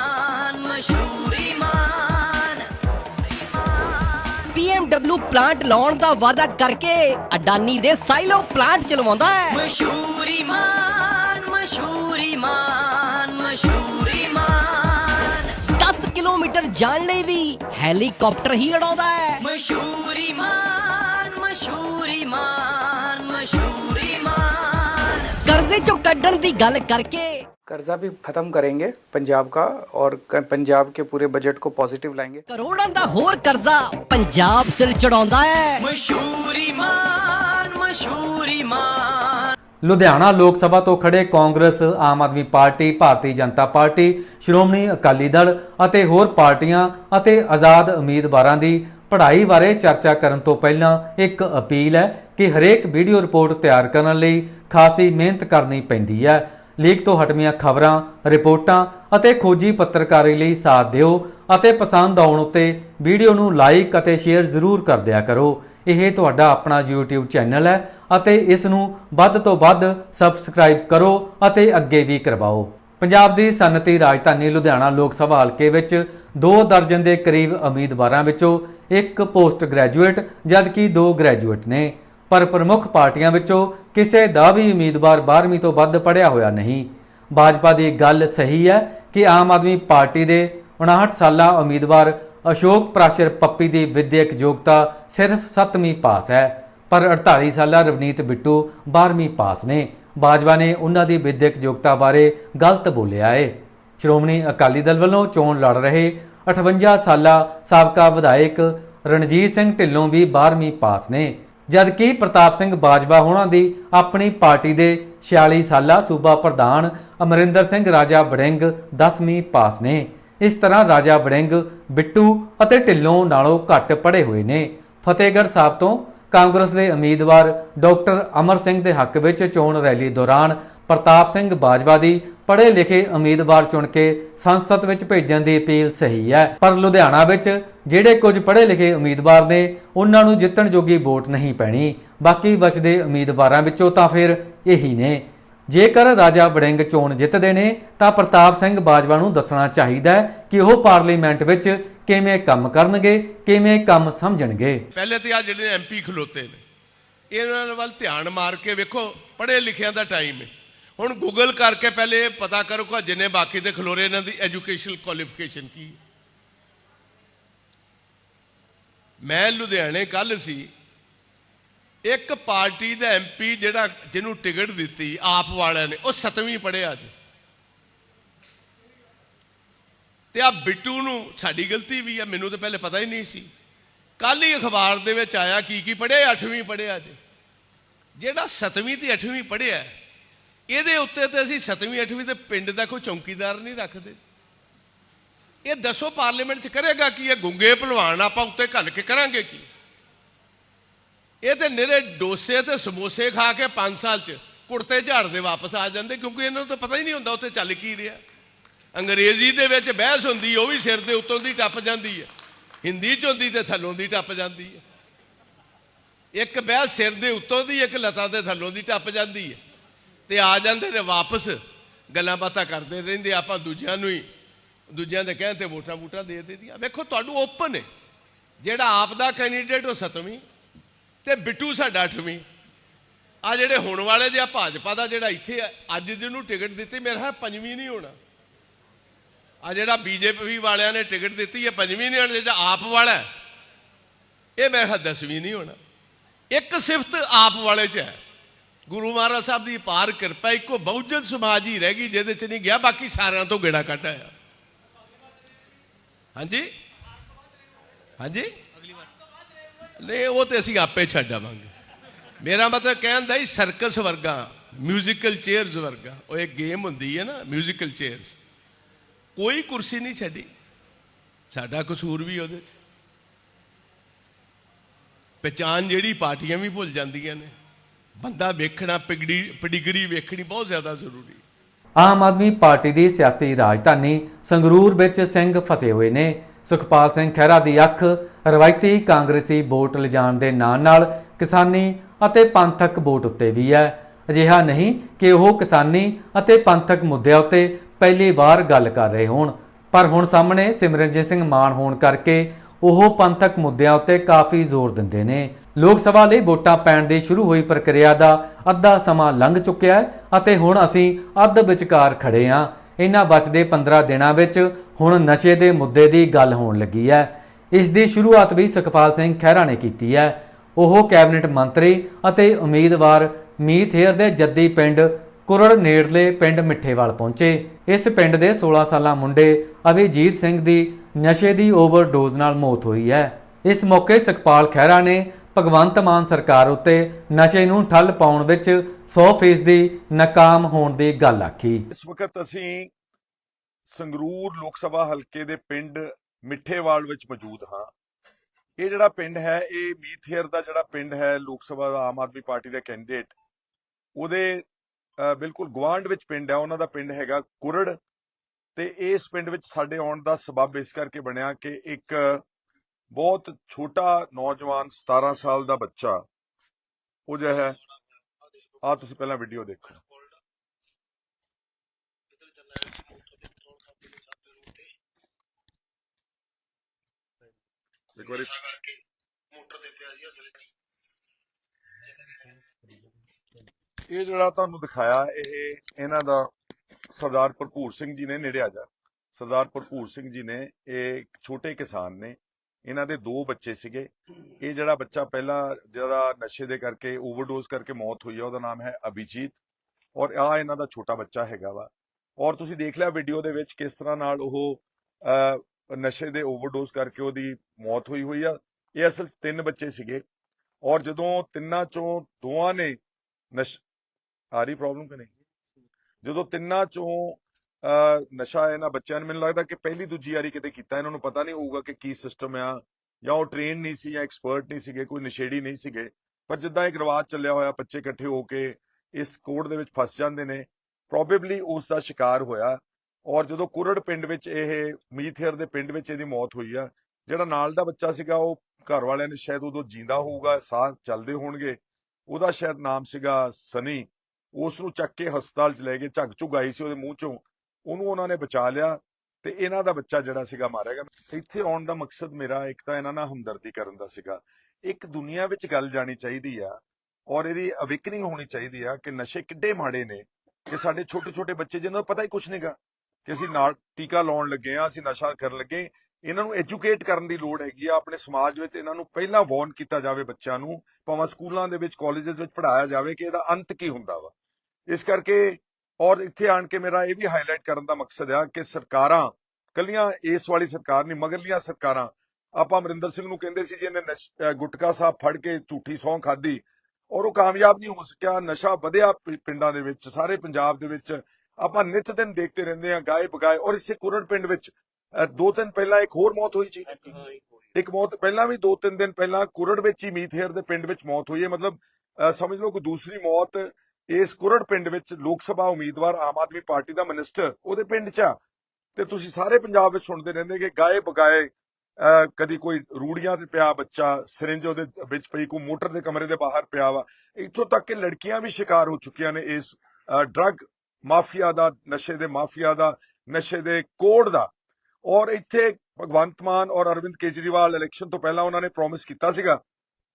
BMW ਪਲਾਂਟ ਲਾਉਣ ਦਾ ਵਾਅਦਾ ਕਰਕੇ ਅਡਾਨੀ ਦੇ ਸਾਈਲੋ ਪਲਾਂਟ ਚਲਵਾਉਂਦਾ ਹੈ। ਮਸ਼ਹੂਰੀ ਮਾਨ ਮਸ਼ਹੂਰੀ ਮਾਨ ਮਸ਼ਹੂਰੀ ਮਾਨ। 10 ਕਿਲੋਮੀਟਰ ਜਾਣ ਲਈ ਵੀ ਹੈਲੀਕਾਪਟਰ ਹੀ ਉਡਾਉਂਦਾ ਹੈ। ਮਸ਼ਹੂਰੀ ਮਾਨ ਮਸ਼ਹੂਰੀ ਮਾਨ ਮਸ਼ਹੂਰੀ ਮਾਨ। ਕਰਜ਼ੇ ਚੋਂ ਕੱਢਣ ਦੀ ਗੱਲ ਕਰਕੇ कर्जा भी खत्म करेंगे पंजाब का और क- पंजाब के पूरे बजट को पॉजिटिव लाएंगे ਕਰੋੜਾਂ ਦਾ ਹੋਰ ਕਰਜ਼ਾ ਪੰਜਾਬ ਸਿਰ ਚੜਾਉਂਦਾ ਹੈ ਮਸ਼ਹੂਰੀ ਮਾਨ ਮਸ਼ਹੂਰੀ ਮਾਨ ਲੁਧਿਆਣਾ ਲੋਕ ਸਭਾ ਤੋਂ ਖੜੇ ਕਾਂਗਰਸ ਆਮ ਆਦਮੀ ਪਾਰਟੀ ਭਾਰਤੀ ਜਨਤਾ ਪਾਰਟੀ ਸ਼੍ਰੋਮਣੀ ਅਕਾਲੀ ਦਲ ਅਤੇ ਹੋਰ ਪਾਰਟੀਆਂ ਅਤੇ ਆਜ਼ਾਦ ਉਮੀਦਵਾਰਾਂ ਦੀ ਪੜ੍ਹਾਈ ਬਾਰੇ ਚਰਚਾ ਕਰਨ ਤੋਂ ਪਹਿਲਾਂ ਇੱਕ ਅਪੀਲ ਹੈ ਕਿ ਹਰੇਕ ਵੀਡੀਓ ਰਿਪੋਰਟ ਤਿਆਰ ਕਰਨ ਲਈ ਖਾਸੀ ਮਿਹਨਤ ਕਰਨੀ ਪੈਂਦੀ ਹੈ ਲੀਕ ਤੋਂ ਹਟਵੀਆਂ ਖਬਰਾਂ, ਰਿਪੋਰਟਾਂ ਅਤੇ ਖੋਜੀ ਪੱਤਰਕਾਰੀ ਲਈ ਸਾਥ ਦਿਓ ਅਤੇ ਪਸੰਦ ਆਉਣ ਉੱਤੇ ਵੀਡੀਓ ਨੂੰ ਲਾਈਕ ਅਤੇ ਸ਼ੇਅਰ ਜ਼ਰੂਰ ਕਰ ਦਿਆ ਕਰੋ। ਇਹ ਤੁਹਾਡਾ ਆਪਣਾ YouTube ਚੈਨਲ ਹੈ ਅਤੇ ਇਸ ਨੂੰ ਵੱਧ ਤੋਂ ਵੱਧ ਸਬਸਕ੍ਰਾਈਬ ਕਰੋ ਅਤੇ ਅੱਗੇ ਵੀ ਕਰਵਾਓ। ਪੰਜਾਬ ਦੀ ਸਨਅਤੀ ਰਾਜਧਾਨੀ ਲੁਧਿਆਣਾ ਲੋਕ ਸਭਾ ਹਲਕੇ ਵਿੱਚ 2 ਦਰਜਨ ਦੇ ਕਰੀਬ ਉਮੀਦਵਾਰਾਂ ਵਿੱਚੋਂ ਇੱਕ ਪੋਸਟ ਗ੍ਰੈਜੂਏਟ, ਜਦਕਿ ਦੋ ਗ੍ਰੈਜੂਏਟ ਨੇ। ਪਰ ਪ੍ਰਮੁੱਖ ਪਾਰਟੀਆਂ ਵਿੱਚੋਂ ਕਿਸੇ ਦਾ ਵੀ ਉਮੀਦਵਾਰ 12ਵੀਂ ਤੋਂ ਵੱਧ ਪੜ੍ਹਿਆ ਹੋਇਆ ਨਹੀਂ। ਭਾਜਪਾ ਦੀ ਗੱਲ ਸਹੀ ਹੈ ਕਿ ਆਮ ਆਦਮੀ ਪਾਰਟੀ ਦੇ 59 ਸਾਲਾ ਉਮੀਦਵਾਰ ਅਸ਼ੋਕ ਪ੍ਰਾਸ਼ਰ ਪੱਪੀ ਦੀ ਵਿਦਿਅਕ ਯੋਗਤਾ ਸਿਰਫ 7ਵੀਂ ਪਾਸ ਹੈ, ਪਰ 48 ਸਾਲਾ ਰਵਨੀਤ ਬਿੱਟੂ 12ਵੀਂ ਪਾਸ ਨੇ। ਬਾਜਵਾ ਨੇ ਉਹਨਾਂ ਦੀ ਵਿਦਿਅਕ ਯੋਗਤਾ ਬਾਰੇ ਗਲਤ ਬੋਲਿਆ ਏ। ਸ਼੍ਰੋਮਣੀ ਅਕਾਲੀ ਦਲ ਵੱਲੋਂ ਚੋਣ ਲੜ ਰਹੇ 58 ਸਾਲਾ ਸਾਬਕਾ ਵਿਧਾਇਕ ਰਣਜੀਤ ਸਿੰਘ ਢਿੱਲੋਂ ਵੀ 12ਵੀਂ ਪਾਸ ਨੇ। ਜਦਕਿ ਪ੍ਰਤਾਪ ਸਿੰਘ ਬਾਜਵਾ ਹੋਣਾ ਦੀ ਆਪਣੀ ਪਾਰਟੀ ਦੇ 46 ਸਾਲਾ ਸੂਬਾ ਪ੍ਰਧਾਨ ਅਮਰਿੰਦਰ ਸਿੰਘ, ਰਾਜਾ ਵੜਿੰਗ 10ਵੀਂ ਪਾਸ ਨੇ। ਇਸ ਤਰ੍ਹਾਂ ਰਾਜਾ ਵੜਿੰਗ ਬਿੱਟੂ ਅਤੇ ਢਿੱਲੋਂ ਨਾਲੋਂ ਘੱਟ ਪੜ੍ਹੇ ਹੋਏ ਨੇ। ਫਤਿਹਗੜ੍ਹ ਸਾਹਿਬ ਤੋਂ ਕਾਂਗਰਸ ਦੇ ਉਮੀਦਵਾਰ ਡਾਕਟਰ ਅਮਰ ਸਿੰਘ ਦੇ ਹੱਕ ਵਿੱਚ ਚੋਣ ਰੈਲੀ ਦੌਰਾਨ ਪ੍ਰਤਾਪ ਸਿੰਘ ਬਾਜਵਾ ਦੀ ਪੜ੍ਹੇ ਲਿਖੇ ਉਮੀਦਵਾਰ ਚੁਣ ਕੇ ਸੰਸਦ ਵਿੱਚ ਭੇਜਣ ਦੀ ਅਪੀਲ ਸਹੀ ਹੈ। ਪਰ ਲੁਧਿਆਣਾ ਵਿੱਚ ਜਿਹੜੇ ਕੁਝ ਪੜ੍ਹੇ ਲਿਖੇ ਉਮੀਦਵਾਰ ਨੇ, ਉਹਨਾਂ ਨੂੰ ਜਿੱਤਣ ਜੋਗੀ ਵੋਟ ਨਹੀਂ ਪੈਣੀ। ਬਾਕੀ ਬਚਦੇ ਉਮੀਦਵਾਰਾਂ ਵਿੱਚੋਂ ਤਾਂ ਫਿਰ ਇਹੀ ਨੇ। ਜੇਕਰ ਰਾਜਾ ਵੜਿੰਗ ਚੋਣ ਜਿੱਤਦੇ ਨੇ, ਤਾਂ ਪ੍ਰਤਾਪ ਸਿੰਘ ਬਾਜਵਾ ਨੂੰ ਦੱਸਣਾ ਚਾਹੀਦਾ ਹੈ ਕਿ ਉਹ ਪਾਰਲੀਮੈਂਟ ਵਿੱਚ ਕਿਵੇਂ ਕੰਮ ਕਰਨਗੇ, ਕਿਵੇਂ ਕੰਮ ਸਮਝਣਗੇ। ਪਹਿਲੇ ਤੇ ਆ ਜਿਹੜੇ ਐਮਪੀ ਖਲੋਤੇ ਨੇ, ਇਹਨਾਂ ਵੱਲ ਧਿਆਨ ਮਾਰ ਕੇ ਵੇਖੋ, ਪੜ੍ਹੇ ਲਿਖਿਆਂ ਦਾ ਟਾਈਮ ਹੈ। ਹੁਣ ਗੂਗਲ ਕਰਕੇ ਪਹਿਲੇ ਪਤਾ ਕਰੋ ਕਿ ਜਿੰਨੇ ਬਾਕੀ ਦੇ ਖਲੋਰੇ, ਇਹਨਾਂ ਦੀ ਐਜੂਕੇਸ਼ਨਲ ਕੁਆਲੀਫਿਕੇਸ਼ਨ ਕੀ ਹੈ। ਮੈਂ ਲੁਧਿਆਣੇ ਕੱਲ ਸੀ, ਇੱਕ ਪਾਰਟੀ ਦਾ ਐਮਪੀ ਜਿਹੜਾ ਜਿਹਨੂੰ ਟਿਕਟ ਦਿੱਤੀ ਆਪ ਵਾਲਿਆਂ ਨੇ, ਉਹ ਸਤਵੀਂ ਪੜ੍ਹਿਆ ਅੱਜ। ਤੇ ਆ ਬਿੱਟੂ ਨੂੰ ਸਾਡੀ ਗਲਤੀ ਵੀ ਆ, ਮੈਨੂੰ ਤਾਂ ਪਹਿਲੇ ਪਤਾ ਹੀ ਨਹੀਂ ਸੀ। ਕੱਲ ਹੀ ਅਖਬਾਰ ਦੇ ਵਿੱਚ ਆਇਆ ਕੀ ਕੀ ਪੜ੍ਹਿਆ 8ਵੀਂ ਪੜ੍ਹਿਆ ਅੱਜ। ਜਿਹੜਾ 7ਵੀਂ ਤੇ 8ਵੀਂ ਪੜ੍ਹਿਆ, ਇਹਦੇ ਉੱਤੇ ਤੇ ਅਸੀਂ 7ਵੀਂ 8ਵੀਂ ਤੇ ਪਿੰਡ ਦਾ ਕੋਈ ਚੌਕੀਦਾਰ ਨਹੀਂ ਰੱਖਦੇ। ਇਹ ਦੱਸੋ ਪਾਰਲੀਮੈਂਟ 'ਚ ਕਰੇਗਾ ਕੀ? ਇਹ ਗੁੰਗੇ ਭਲਵਾਨ ਆਪਾਂ ਉੱਤੇ ਘੱਲ ਕੇ ਕਰਾਂਗੇ ਕੀ? ਇਹ ਤੇ ਨਿਰੇ ਡੋਸੇ ਤੇ ਸਮੋਸੇ ਖਾ ਕੇ 5 ਸਾਲ 'ਚ ਕੁੜਤੇ ਝਾੜਦੇ ਵਾਪਸ ਆ ਜਾਂਦੇ ਕਿਉਂਕਿ ਇਹਨਾਂ ਨੂੰ ਤਾਂ ਪਤਾ ਹੀ ਨਹੀਂ ਹੁੰਦਾ ਉੱਥੇ ਚੱਲ ਕੀ ਰਿਹਾ। ਅੰਗਰੇਜ਼ੀ ਦੇ ਵਿੱਚ ਬਹਿਸ ਹੁੰਦੀ, ਉਹ ਵੀ ਸਿਰ ਦੇ ਉੱਤੋਂ ਦੀ ਟੱਪ ਜਾਂਦੀ ਹੈ। ਹਿੰਦੀ 'ਚ ਹੁੰਦੀ ਤੇ ਥੱਲੋਂ ਦੀ ਟੱਪ ਜਾਂਦੀ ਹੈ। ਇੱਕ ਬਹਿਸ ਸਿਰ ਦੇ ਉੱਤੋਂ ਦੀ, ਇੱਕ ਲਤਾ ਦੇ ਥੱਲੋਂ ਦੀ ਟੱਪ ਜਾਂਦੀ ਹੈ। ਤੇ ਆ ਜਾਂਦੇ ਨੇ ਵਾਪਸ, ਗੱਲਾਂ ਬਾਤਾਂ ਕਰਦੇ ਰਹਿੰਦੇ ਆਪਾਂ ਦੂਜਿਆਂ ਨੂੰ ਹੀ। ਦੂਜਿਆਂ ਦੇ ਕਹਿਣ ਤੇ ਵੋਟਾਂ ਵੋਟਾਂ ਦੇ ਦਿੱਤੀਆਂ। ਵੇਖੋ ਤੁਹਾਨੂੰ ਓਪਨ ਹੈ ਜਿਹੜਾ ਆਪ ਦਾ ਕੈਂਡੀਡੇਟ ਉਹ ਸਤਵੀਂ ਤੇ ਬਿੱਟੂ ਸਾਡਾ ਅੱਠਵੀਂ। ਆ ਜਿਹੜੇ ਹੁਣ ਵਾਲੇ ਜੇ ਆ, ਭਾਜਪਾ ਦਾ ਜਿਹੜਾ ਇੱਥੇ ਅੱਜ ਜਿਹਨੂੰ ਟਿਕਟ ਦਿੱਤੀ, ਮੇਰਾ ਖਿਆਲ ਪੰਜਵੀਂ ਨਹੀਂ ਹੋਣਾ। ਆ ਜਿਹੜਾ ਬੀਜੇਪੀ ਵਾਲਿਆਂ ਨੇ ਟਿਕਟ ਦਿੱਤੀ ਹੈ, ਪੰਜਵੀਂ ਨਹੀਂ ਹੋਣਾ, ਜਿਹੜਾ ਆਪ ਵਾਲਾ ਇਹ ਮੇਰੇ ਖਿਆਲ ਦਸਵੀਂ ਨਹੀਂ ਹੋਣਾ। ਇੱਕ ਸਿਫਤ ਆਪ ਵਾਲੇ 'ਚ ਹੈ। ਗੁਰੂ ਮਹਾਰਾਜ ਸਾਹਿਬ ਦੀ ਪਾਰ ਕਿਰਪਾ, ਇੱਕੋ ਬਹੁਜਨ ਸਮਾਜ ਹੀ ਰਹਿ ਗਈ, ਜਿਹਦੇ 'ਚ ਨਹੀਂ ਗਿਆ, ਬਾਕੀ ਸਾਰਿਆਂ ਤੋਂ ਗੇੜਾ ਕੱਢ ਆਇਆ। ਹਾਂਜੀ? ਹਾਂਜੀ? ਅਗਲੀ ਨਹੀਂ, ਉਹ ਤੇ ਅਸੀਂ ਆਪੇ ਛੱਡ ਆਵਾਂਗੇ। ਮੇਰਾ ਮਤਲਬ ਕਹਿਣ ਦਾ ਹੀ ਸਰਕਸ ਵਰਗਾ ਮਿਊਜ਼ੀਕਲ ਚੇਅਰਸ ਵਰਗਾ, ਉਹ ਇੱਕ ਗੇਮ ਹੁੰਦੀ ਹੈ ਨਾ ਮਿਊਜ਼ੀਕਲ ਚੇਅਰਸ ਕੋਈ ਕੁਰਸੀ ਨਹੀਂ ਛੱਡੀ। ਸਾਡਾ ਕਸੂਰ ਵੀ ਉਹਦੇ 'ਚ। ਪਛਾਣ ਜਿਹੜੀ ਪਾਰਟੀਆਂ ਵੀ ਭੁੱਲ ਜਾਂਦੀਆਂ ਨੇ। ਬੰਦਾ ਵੇਖਣਾ, ਪਿਗੜੀ, ਪਡਿਗਰੀ ਵੇਖਣੀ ਬਹੁਤ ਜ਼ਿਆਦਾ ਜ਼ਰੂਰੀ। ਆਮ ਆਦਮੀ ਪਾਰਟੀ ਦੀ ਸਿਆਸੀ ਰਾਜਧਾਨੀ ਸੰਗਰੂਰ ਵਿੱਚ ਸਿੰਘ ਫਸੇ ਹੋਏ ਨੇ। ਸੁਖਪਾਲ ਸਿੰਘ ਖਹਿਰਾ ਦੀ ਅੱਖ ਰਵਾਇਤੀ ਕਾਂਗਰਸੀ ਵੋਟ ਲਿਜਾਣ ਦੇ ਨਾਲ ਨਾਲ ਕਿਸਾਨੀ ਅਤੇ ਪੰਥਕ ਵੋਟ ਉੱਤੇ ਵੀ ਹੈ। ਅਜਿਹਾ ਨਹੀਂ ਕਿ ਉਹ ਕਿਸਾਨੀ ਅਤੇ ਪੰਥਕ ਮੁੱਦਿਆਂ ਉੱਤੇ ਪਹਿਲੀ ਵਾਰ ਗੱਲ ਕਰ ਰਹੇ ਹੋਣ। ਪਰ ਹੁਣ ਸਾਹਮਣੇ ਸਿਮਰਨਜੀਤ ਸਿੰਘ ਮਾਨ ਹੋਣ ਕਰਕੇ ਉਹ ਪੰਥਕ ਮੁੱਦਿਆਂ ਉੱਤੇ ਕਾਫੀ ਜ਼ੋਰ ਦਿੰਦੇ ਨੇ। ਲੋਕ ਸਭਾ ਲਈ ਵੋਟਾਂ ਪੈਣ ਦੀ ਸ਼ੁਰੂ ਹੋਈ ਪ੍ਰਕਿਰਿਆ ਦਾ ਅੱਧਾ ਸਮਾਂ ਲੰਘ ਚੁੱਕਿਆ ਹੈ ਅਤੇ ਹੁਣ ਅਸੀਂ ਅੱਧ ਵਿਚਕਾਰ ਖੜੇ ਹਾਂ। ਇਹਨਾਂ ਬਚਦੇ 15 ਦਿਨਾਂ ਵਿੱਚ ਹੁਣ ਨਸ਼ੇ ਦੇ ਮੁੱਦੇ ਦੀ ਗੱਲ ਹੋਣ ਲੱਗੀ ਹੈ। ਇਸ ਦੀ ਸ਼ੁਰੂਆਤ ਵੀ ਸੁਖਪਾਲ ਸਿੰਘ ਖਹਿਰਾ ਨੇ ਕੀਤੀ ਹੈ। ਉਹ ਕੈਬਨਿਟ ਮੰਤਰੀ ਅਤੇ ਉਮੀਦਵਾਰ ਮੀਤ ਹੇਅਰ ਦੇ ਜੱਦੀ ਪਿੰਡ ਕੁਰੜ ਨੇੜਲੇ ਪਿੰਡ ਮਿੱਠੇਵਾਲ ਪਹੁੰਚੇ। ਇਸ ਪਿੰਡ ਦੇ 16 ਸਾਲਾ ਮੁੰਡੇ ਅਭਿਜੀਤ ਸਿੰਘ ਦੀ ਨਸ਼ੇ ਦੀ ਓਵਰਡੋਜ਼ ਨਾਲ ਮੌਤ ਹੋਈ ਹੈ। ਇਸ ਮੌਕੇ ਸੁਖਪਾਲ ਖਹਿਰਾ ਨੇ ਭਗਵੰਤ ਮਾਨ ਸਰਕਾਰ ਉੱਤੇ ਨਸ਼ੇ ਨੂੰ ਠੱਲ ਪਾਉਣ ਵਿੱਚ 100% ਦੀ ਨਾਕਾਮ ਹੋਣ ਦੀ ਗੱਲ ਆਖੀ। ਇਸ ਵਕਤ ਅਸੀਂ ਸੰਗਰੂਰ ਲੋਕ ਸਭਾ ਹਲਕੇ ਦੇ ਪਿੰਡ ਮਿੱਠੇਵਾਲ ਵਿੱਚ ਮੌਜੂਦ ਹਾਂ। ਇਹ ਜਿਹੜਾ ਪਿੰਡ ਹੈ, ਇਹ ਮੀਥੇਰ ਦਾ ਜਿਹੜਾ ਪਿੰਡ ਹੈ, ਲੋਕ ਸਭਾ ਦਾ ਆਮ ਆਦਮੀ ਪਾਰਟੀ ਦਾ ਕੈਂਡੀਡੇਟ, ਉਹਦੇ ਬਿਲਕੁਲ ਗਵਾਂਢ ਵਿੱਚ ਪਿੰਡ ਹੈ, ਉਹਨਾਂ ਦਾ ਪਿੰਡ ਹੈਗਾ ਕੁਰੜ। ਤੇ ਇਸ ਪਿੰਡ ਵਿੱਚ ਸਾਡੇ ਆਉਣ ਦਾ ਸਬਬ ਇਸ ਕਰਕੇ ਬਣਿਆ ਕਿ ਇੱਕ ਬਹੁਤ ਛੋਟਾ ਨੌਜਵਾਨ 17 ਸਾਲ ਦਾ ਬੱਚਾ। ਉਹ ਜਿਹਾ ਹੈ ਆ ਤੁਸੀਂ ਪਹਿਲਾਂ ਵੀਡੀਓ ਦੇਖੋ। ਇੱਕ ਵਾਰੀ। ਇਹ ਜਿਹੜਾ ਤੁਹਾਨੂੰ ਦਿਖਾਇਆ, ਇਹ ਇਹਨਾਂ ਦਾ ਸਰਦਾਰ ਭਰਪੂਰ ਸਿੰਘ ਜੀ ਨੇ ਨੇੜੇ ਆ ਜਾ। ਸਰਦਾਰ ਭਰਪੂਰ ਸਿੰਘ ਜੀ ਨੇ, ਇਹ ਛੋਟੇ ਕਿਸਾਨ ਨੇ। ਇਹਨਾਂ ਦੇ ਦੋ ਬੱਚੇ ਸੀਗੇ। ਇਹ ਜਿਹੜਾ ਬੱਚਾ ਪਹਿਲਾਂ ਜਿਹੜਾ ਨਸ਼ੇ ਦੇ ਕਰਕੇ ਓਵਰਡੋਜ਼ ਕਰਕੇ ਮੌਤ ਹੋਈ ਹੈ ਉਹਦਾ ਨਾਮ ਹੈ ਅਭਿਜੀਤ ਔਰ ਆ ਇਹਨਾਂ ਦਾ ਛੋਟਾ ਬੱਚਾ ਹੈਗਾ ਵਾ। ਔਰ ਤੁਸੀਂ ਦੇਖ ਲਿਆ ਵੀਡੀਓ ਦੇ ਵਿੱਚ ਕਿਸ ਤਰ੍ਹਾਂ ਨਾਲ ਉਹ ਅਹ, ਨਸ਼ੇ ਦੇ ਓਵਰਡੋਜ਼ ਕਰਕੇ ਉਹਦੀ ਮੌਤ ਹੋਈ ਹੋਈ ਆ। ਇਹ ਅਸਲ ਤਿੰਨ ਬੱਚੇ ਸੀਗੇ ਔਰ ਜਦੋਂ ਤਿੰਨਾਂ ਚੋਂ ਦੋਵਾਂ ਨੇ ਨਸ਼ ਆ ਰਹੀ ਪ੍ਰੋਬਲਮ ਕਿ ਨਹੀਂ? ਜਦੋਂ ਤਿੰਨਾਂ ਚੋਂ ਨਸ਼ਾ ਇਹਨਾਂ ਬੱਚਿਆਂ ਨੂੰ, ਮੈਨੂੰ ਲੱਗਦਾ ਕਿ ਪਹਿਲੀ ਦੂਜੀ ਵਾਰੀ ਕਿਤੇ ਕੀਤਾ, ਇਹਨਾਂ ਨੂੰ ਪਤਾ ਨਹੀਂ ਹੋਊਗਾ ਕਿ ਕੀ ਸਿਸਟਮ ਆ, ਜਾਂ ਉਹ ਟ੍ਰੇਨ ਨਹੀਂ ਸੀ, ਜਾਂ ਐਕਸਪਰਟ ਨਹੀਂ ਸੀਗੇ, ਕੋਈ ਨਸ਼ੇੜੀ ਨਹੀਂ ਸੀਗੇ, ਪਰ ਜਿੱਦਾਂ ਇੱਕ ਰਿਵਾਜ ਚੱਲਿਆ ਹੋਇਆ, ਬੱਚੇ ਇਕੱਠੇ ਹੋ ਕੇ ਇਸ ਕੋਡ ਦੇ ਵਿੱਚ ਫਸ ਜਾਂਦੇ ਨੇ ਪ੍ਰੋਬੇਬਲੀ ਉਸ ਦਾ ਸ਼ਿਕਾਰ ਹੋਇਆ, ਔਰ ਜਦੋਂ ਕੁਰੜ ਪਿੰਡ ਵਿੱਚ ਇਹ ਮੀਥੇਰ ਦੇ ਪਿੰਡ ਵਿੱਚ ਇਹਦੀ ਮੌਤ ਹੋਈ ਆ, ਜਿਹੜਾ ਨਾਲ ਦਾ ਬੱਚਾ ਸੀਗਾ, ਉਹ ਘਰ ਵਾਲਿਆਂ ਨੇ ਸ਼ਾਇਦ ਉਦੋਂ ਜਿੰਦਾ ਹੋਊਗਾ, ਸਾਹ ਚੱਲਦੇ ਹੋਣਗੇ, ਉਹਦਾ ਸ਼ਾਇਦ ਨਾਮ ਸੀਗਾ ਸਨੀ, ਉਸ ਨੂੰ ਚੱਕ ਕੇ ਹਸਪਤਾਲ ਚ ਲੈ ਗਏ, ਝੱਗ ਝੁੱਗ ਆਈ ਸੀ ਉਹਦੇ ਮੂੰਹ ਚੋਂ ਉਹਨੂੰ ਉਹਨਾਂ ਨੇ ਬਚਾ ਲਿਆ ਤੇ ਇਹਨਾਂ ਦਾ ਬੱਚਾ ਜਿਹੜਾ ਸੀਗਾ ਮਾਰਿਆ ਗਿਆ। ਇੱਥੇ ਆਉਣ ਦਾ ਮਕਸਦ ਮੇਰਾ ਇੱਕ ਤਾਂ ਇਹਨਾਂ ਨਾਲ ਹਮਦਰਦੀ ਕਰਨ ਦਾ ਸੀਗਾ। ਇੱਕ ਦੁਨੀਆ ਵਿੱਚ ਗੱਲ ਜਾਣੀ ਚਾਹੀਦੀ ਆ ਔਰ ਇਹਦੀ ਅਵੇਕਨਿੰਗ ਹੋਣੀ ਚਾਹੀਦੀ ਆ ਕਿ ਨਸ਼ੇ ਕਿੱਡੇ ਮਾੜੇ ਨੇ ਕਿ ਸਾਡੇ ਛੋਟੇ ਛੋਟੇ ਬੱਚੇ ਜਿਹਨਾਂ ਨੂੰ ਪਤਾ ਹੀ ਕੁਝ ਨਹੀਂਗਾ ਕਿ ਅਸੀਂ ਨਾਲ ਟੀਕਾ ਲਾਉਣ ਲੱਗੇ ਆ, ਅਸੀਂ ਨਸ਼ਾ ਕਰਨ ਲੱਗੇ। ਇਹਨਾਂ ਨੂੰ ਐਜੂਕੇਟ ਕਰਨ ਦੀ ਲੋੜ ਹੈਗੀ ਆ, ਆਪਣੇ ਸਮਾਜ ਵਿੱਚ ਇਹਨਾਂ ਨੂੰ ਪਹਿਲਾਂ ਵਾਰਨ ਕੀਤਾ ਜਾਵੇ ਬੱਚਿਆਂ ਨੂੰ, ਭਾਵੇਂ ਸਕੂਲਾਂ ਦੇ ਵਿੱਚ ਕਾਲਜਸ ਵਿੱਚ ਪੜਾਇਆ ਜਾਵੇ ਕਿ ਇਹਦਾ ਅੰਤ ਕੀ ਹੁੰਦਾ ਵਾ। ਇਸ ਕਰਕੇ ਔਰ ਇੱਥੇ ਆਣ ਕੇ ਮੇਰਾ ਇਹ ਵੀ ਹਾਈਲਾਈਟ ਕਰਨ ਦਾ ਮਕਸਦ ਆ ਕਿ ਸਰਕਾਰਾਂ ਕੱਲੀਆਂ ਇਸ ਵਾਲੀ ਸਰਕਾਰ ਨਹੀਂ ਮਗਰਲੀਆਂ ਸਰਕਾਰਾਂ ਆਪਾਂ ਅਮਰਿੰਦਰ ਸਿੰਘ ਨੂੰ ਕਹਿੰਦੇ ਸੀ ਜਿਹਨੇ ਗੁਟਕਾ ਸਾਹਿਬ ਫੜ ਕੇ ਝੂਠੀ ਸੌਂ ਖਾਦੀ ਔਰ ਉਹ ਕਾਮਯਾਬ ਨਹੀਂ ਹੋ ਸਕਿਆ ਨਸ਼ਾ ਵਧਿਆ ਪਿੰਡਾਂ ਦੇ ਵਿੱਚ ਸਾਰੇ ਪੰਜਾਬ ਦੇ ਵਿੱਚ ਆਪਾਂ ਨਿਤ ਦਿਨ ਦੇਖਦੇ ਰਹਿੰਦੇ ਆ ਗਾਏ ਬਗਾਏ ਔਰ ਇਸੇ ਕੁਰੜ ਪਿੰਡ ਵਿੱਚ ਦੋ ਦਿਨ ਪਹਿਲਾਂ ਇੱਕ ਹੋਰ ਮੌਤ ਹੋਈ ਸੀ ਇੱਕ ਮੌਤ ਪਹਿਲਾਂ ਵੀ ਦੋ ਤਿੰਨ ਦਿਨ ਪਹਿਲਾਂ ਕੁਰੜ ਵਿੱਚ ਹੀ ਮੀਥੇਰ ਦੇ ਪਿੰਡ ਵਿੱਚ ਮੌਤ ਹੋਈ ਹੈ ਮਤਲਬ ਸਮਝ ਲਓ ਕਿ ਦੂਸਰੀ ਮੌਤ ਇਸ ਕੁਰੜ ਪਿੰਡ ਵਿੱਚ ਲੋਕ ਸਭਾ ਉਮੀਦਵਾਰ ਆਮ ਆਦਮੀ ਪਾਰਟੀ ਦਾ ਮਿਨਿਸਟਰ ਉਹਦੇ ਪਿੰਡ 'ਚ ਆ। ਤੇ ਤੁਸੀਂ ਸਾਰੇ ਪੰਜਾਬ ਵਿੱਚ ਸੁਣਦੇ ਰਹਿੰਦੇ ਕਿ ਗਾਏ ਬਗਾਏ ਕਦੀ ਕੋਈ ਰੂੜੀਆਂ ਤੇ ਪਿਆ ਬੱਚਾ, ਸਿਰਿੰਜ ਉਹਦੇ ਵਿੱਚ ਪਈ, ਕੋਈ ਮੋਟਰ ਦੇ ਕਮਰੇ ਦੇ ਬਾਹਰ ਪਿਆ ਵਾ। ਇੱਥੋਂ ਤੱਕ ਕਿ ਲੜਕੀਆਂ ਵੀ ਸ਼ਿਕਾਰ ਹੋ ਚੁੱਕੀਆਂ ਨੇ ਇਸ ਡਰੱਗ ਮਾਫੀਆ ਦਾ, ਨਸ਼ੇ ਦੇ ਮਾਫੀਆ ਦਾ, ਨਸ਼ੇ ਦੇ ਕੋੜ ਦਾ। ਔਰ ਇੱਥੇ ਭਗਵੰਤ ਮਾਨ ਔਰ ਅਰਵਿੰਦ ਕੇਜਰੀਵਾਲ ਇਲੈਕਸ਼ਨ ਤੋਂ ਪਹਿਲਾਂ ਉਹਨਾਂ ਨੇ ਪ੍ਰੋਮਿਸ ਕੀਤਾ ਸੀਗਾ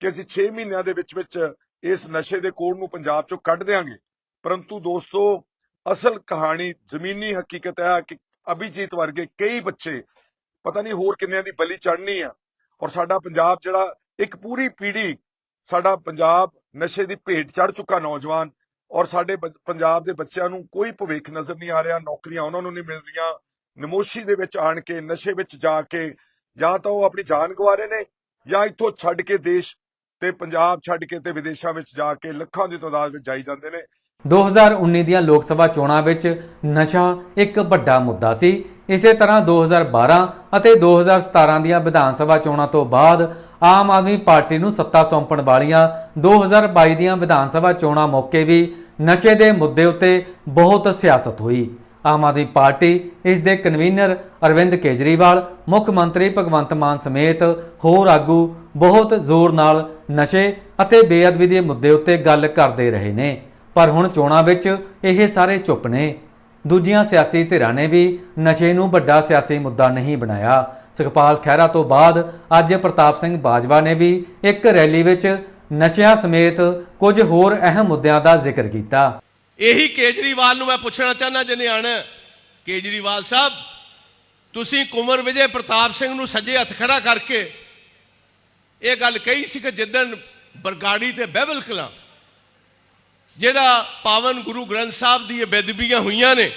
ਕਿ ਅਸੀਂ 6 ਮਹੀਨਿਆਂ ਦੇ ਵਿੱਚ ਵਿੱਚ ਇਸ ਨਸ਼ੇ ਦੇ ਕੋੜ ਨੂੰ ਪੰਜਾਬ ਚੋਂ ਕੱਢ ਦੇਵਾਂਗੇ ਪਰੰਤੂ ਦੋਸਤੋ, ਅਸਲ ਕਹਾਣੀ ਜ਼ਮੀਨੀ ਹਕੀਕਤ ਹੈ ਕਿ ਅਭਿਜੀਤ ਵਰਗੇ ਕਈ ਬੱਚੇ ਪਤਾ ਨਹੀਂ ਹੋਰ ਕਿੰਨਿਆਂ ਦੀ ਬਲੀ ਚੜਨੀ ਆ ਔਰ ਸਾਡਾ ਪੰਜਾਬ ਜਿਹੜਾ ਇੱਕ ਪੂਰੀ ਪੀੜ੍ਹੀ ਸਾਡਾ ਪੰਜਾਬ ਨਸ਼ੇ ਦੀ ਭੇਟ ਚੜ ਚੁੱਕਾ ਨੌਜਵਾਨ ਔਰ ਸਾਡੇ ਬ- ਪੰਜਾਬ ਦੇ ਬੱਚਿਆਂ ਨੂੰ ਕੋਈ ਭਵਿੱਖ ਨਜ਼ਰ ਨਹੀਂ ਆ ਰਿਹਾ, ਨੌਕਰੀਆਂ ਉਹਨਾਂ ਨੂੰ ਨਹੀਂ ਮਿਲ ਰਹੀਆਂ, ਨਮੋਸ਼ੀ ਦੇ ਵਿੱਚ ਆਣ ਕੇ, ਨਸ਼ੇ ਵਿੱਚ ਜਾ ਕੇ ਜਾਂ ਤਾਂ ਉਹ ਆਪਣੀ ਜਾਨ ਗਵਾ ਰਹੇ ਨੇ ਜਾਂ ਇੱਥੋਂ ਛੱਡ ਕੇ ਦੇਸ਼ ਤੇ ਪੰਜਾਬ ਛੱਡ ਕੇ ਤੇ ਵਿਦੇਸ਼ਾਂ ਵਿੱਚ ਜਾ ਕੇ ਲੱਖਾਂ ਦੀ ਤਾਦਾਦ ਵਿੱਚ ਜਾਈ ਜਾਂਦੇ ਨੇ। 2019 ਦੀਆਂ ਲੋਕ ਸਭਾ ਚੋਣਾਂ ਵਿੱਚ ਨਸ਼ਾ ਇੱਕ ਵੱਡਾ ਮੁੱਦਾ ਸੀ। ਇਸੇ ਤਰ੍ਹਾਂ 2012 ਅਤੇ 2017 ਦੀਆਂ ਵਿਧਾਨ ਸਭਾ ਚੋਣਾਂ ਤੋਂ ਬਾਅਦ ਆਮ ਆਦਮੀ ਪਾਰਟੀ ਨੂੰ ਸੱਤਾ ਸੌਂਪਣ ਵਾਲੀਆਂ 2022 ਦੀਆਂ ਵਿਧਾਨ ਸਭਾ ਚੋਣਾਂ ਮੌਕੇ ਵੀ ਨਸ਼ੇ ਦੇ ਮੁੱਦੇ ਉੱਤੇ ਬਹੁਤ ਸਿਆਸਤ ਹੋਈ। ਆਮ ਆਦਮੀ ਪਾਰਟੀ, ਇਸ ਦੇ ਕਨਵੀਨਰ ਅਰਵਿੰਦ ਕੇਜਰੀਵਾਲ, ਮੁੱਖ ਮੰਤਰੀ ਭਗਵੰਤ ਮਾਨ ਸਮੇਤ ਹੋਰ ਆਗੂ ਬਹੁਤ ਜ਼ੋਰ ਨਾਲ ਨਸ਼ੇ ਅਤੇ ਬੇਅਦਬੀ ਦੇ ਮੁੱਦੇ ਉੱਤੇ ਗੱਲ ਕਰਦੇ ਰਹੇ ਨੇ। ਪਰ ਹੁਣ ਚੋਣਾਂ ਵਿੱਚ ਇਹ ਸਾਰੇ ਚੁੱਪ ਨੇ। ਦੂਜੀਆਂ ਸਿਆਸੀ ਧਿਰਾਂ ਨੇ ਵੀ ਨਸ਼ੇ ਨੂੰ ਵੱਡਾ ਸਿਆਸੀ ਮੁੱਦਾ ਨਹੀਂ ਬਣਾਇਆ। ਸੁਖਪਾਲ ਖਹਿਰਾ ਤੋਂ ਬਾਅਦ ਅੱਜ ਪ੍ਰਤਾਪ ਸਿੰਘ ਬਾਜਵਾ ਨੇ ਵੀ ਇੱਕ ਰੈਲੀ ਵਿੱਚ ਨਸ਼ਿਆਂ ਸਮੇਤ ਕੁਝ ਹੋਰ ਅਹਿਮ ਮੁੱਦਿਆਂ ਦਾ ਜ਼ਿਕਰ ਕੀਤਾ। ਇਹੀ ਕੇਜਰੀਵਾਲ ਨੂੰ ਮੈਂ ਪੁੱਛਣਾ ਚਾਹਨਾ ਜਨਿਆਣ ਕੇਜਰੀਵਾਲ ਸਾਹਿਬ, ਤੁਸੀਂ ਕੁੰਵਰ ਵਿਜੇ ਪ੍ਰਤਾਪ ਸਿੰਘ ਨੂੰ ਸੱਜੇ ਹੱਥ ਖੜਾ ਕਰਕੇ ਇਹ ਗੱਲ ਕਹੀ ਸੀ ਕਿ ਜਿੱਦਣ ਬਰਗਾੜੀ ਤੇ ਬਹਿਬਲ ਕਲਾਂ, ਜਿਹੜਾ ਪਾਵਨ ਗੁਰੂ ਗ੍ਰੰਥ ਸਾਹਿਬ ਦੀ ਇਹ ਬੇਦਬੀਆਂ ਹੋਈਆਂ ਨੇ,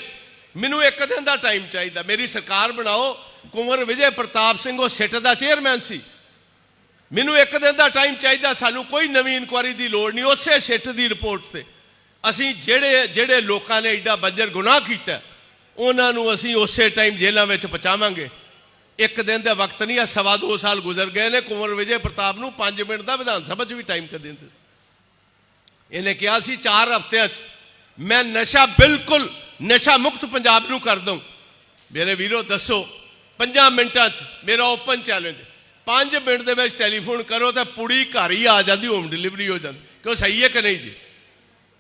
ਮੈਨੂੰ ਇੱਕ ਦਿਨ ਦਾ ਟਾਈਮ ਚਾਹੀਦਾ। ਮੇਰੀ ਸਰਕਾਰ ਬਣਾਓ, ਕੁੰਵਰ ਵਿਜੇ ਪ੍ਰਤਾਪ ਸਿੰਘ, ਉਹ ਸਿੱਟ ਦਾ ਚੇਅਰਮੈਨ ਸੀ। ਮੈਨੂੰ ਇੱਕ ਦਿਨ ਦਾ ਟਾਈਮ ਚਾਹੀਦਾ, ਸਾਨੂੰ ਕੋਈ ਨਵੀਂ ਇਨਕੁਆਰੀ ਦੀ ਲੋੜ ਨਹੀਂ, ਉਸੇ ਸਿੱਟ ਦੀ ਰਿਪੋਰਟ ਤੇ। ਅਸੀਂ ਜਿਹੜੇ ਜਿਹੜੇ ਲੋਕਾਂ ਨੇ ਐਡਾ ਬੱਜਰ ਗੁਨਾਹ ਕੀਤਾ, ਉਹਨਾਂ ਨੂੰ ਅਸੀਂ ਉਸੇ ਟਾਈਮ ਜੇਲ੍ਹਾਂ ਵਿੱਚ ਪਹੁੰਚਾਵਾਂਗੇ। ਇੱਕ ਦਿਨ ਦੇ ਵਕਤ ਨਹੀਂ ਆ, ਸਵਾ ਦੋ ਸਾਲ ਗੁਜ਼ਰ ਗਏ ਨੇ, ਕੁੰਵਰ ਵਿਜੇ ਪ੍ਰਤਾਪ ਨੂੰ 5 ਮਿੰਟ ਦਾ ਵਿਧਾਨ ਸਭਾ 'ਚ ਵੀ ਟਾਈਮ ਕਰ ਦਿੰਦੇ ਇਹਨੇ ਕਿਹਾ ਸੀ 4 ਹਫ਼ਤਿਆਂ 'ਚ ਮੈਂ ਨਸ਼ਾ ਬਿਲਕੁਲ ਨਸ਼ਾ ਮੁਕਤ ਪੰਜਾਬ ਨੂੰ ਕਰ ਦਊਂ। ਮੇਰੇ ਵੀਰੋ, ਦੱਸੋ 5 ਮਿੰਟਾਂ 'ਚ ਮੇਰਾ ਓਪਨ ਚੈਲੰਜ 5 ਮਿੰਟ ਦੇ ਵਿੱਚ ਟੈਲੀਫੋਨ ਕਰੋ ਤਾਂ ਪੁੜੀ ਘਰ ਹੀ ਆ ਜਾਂਦੀ ਹੋਮ ਡਿਲੀਵਰੀ ਹੋ ਜਾਂਦੀ। ਕਿਉਂ ਸਹੀ ਹੈ ਕਿ ਨਹੀਂ ਜੀ?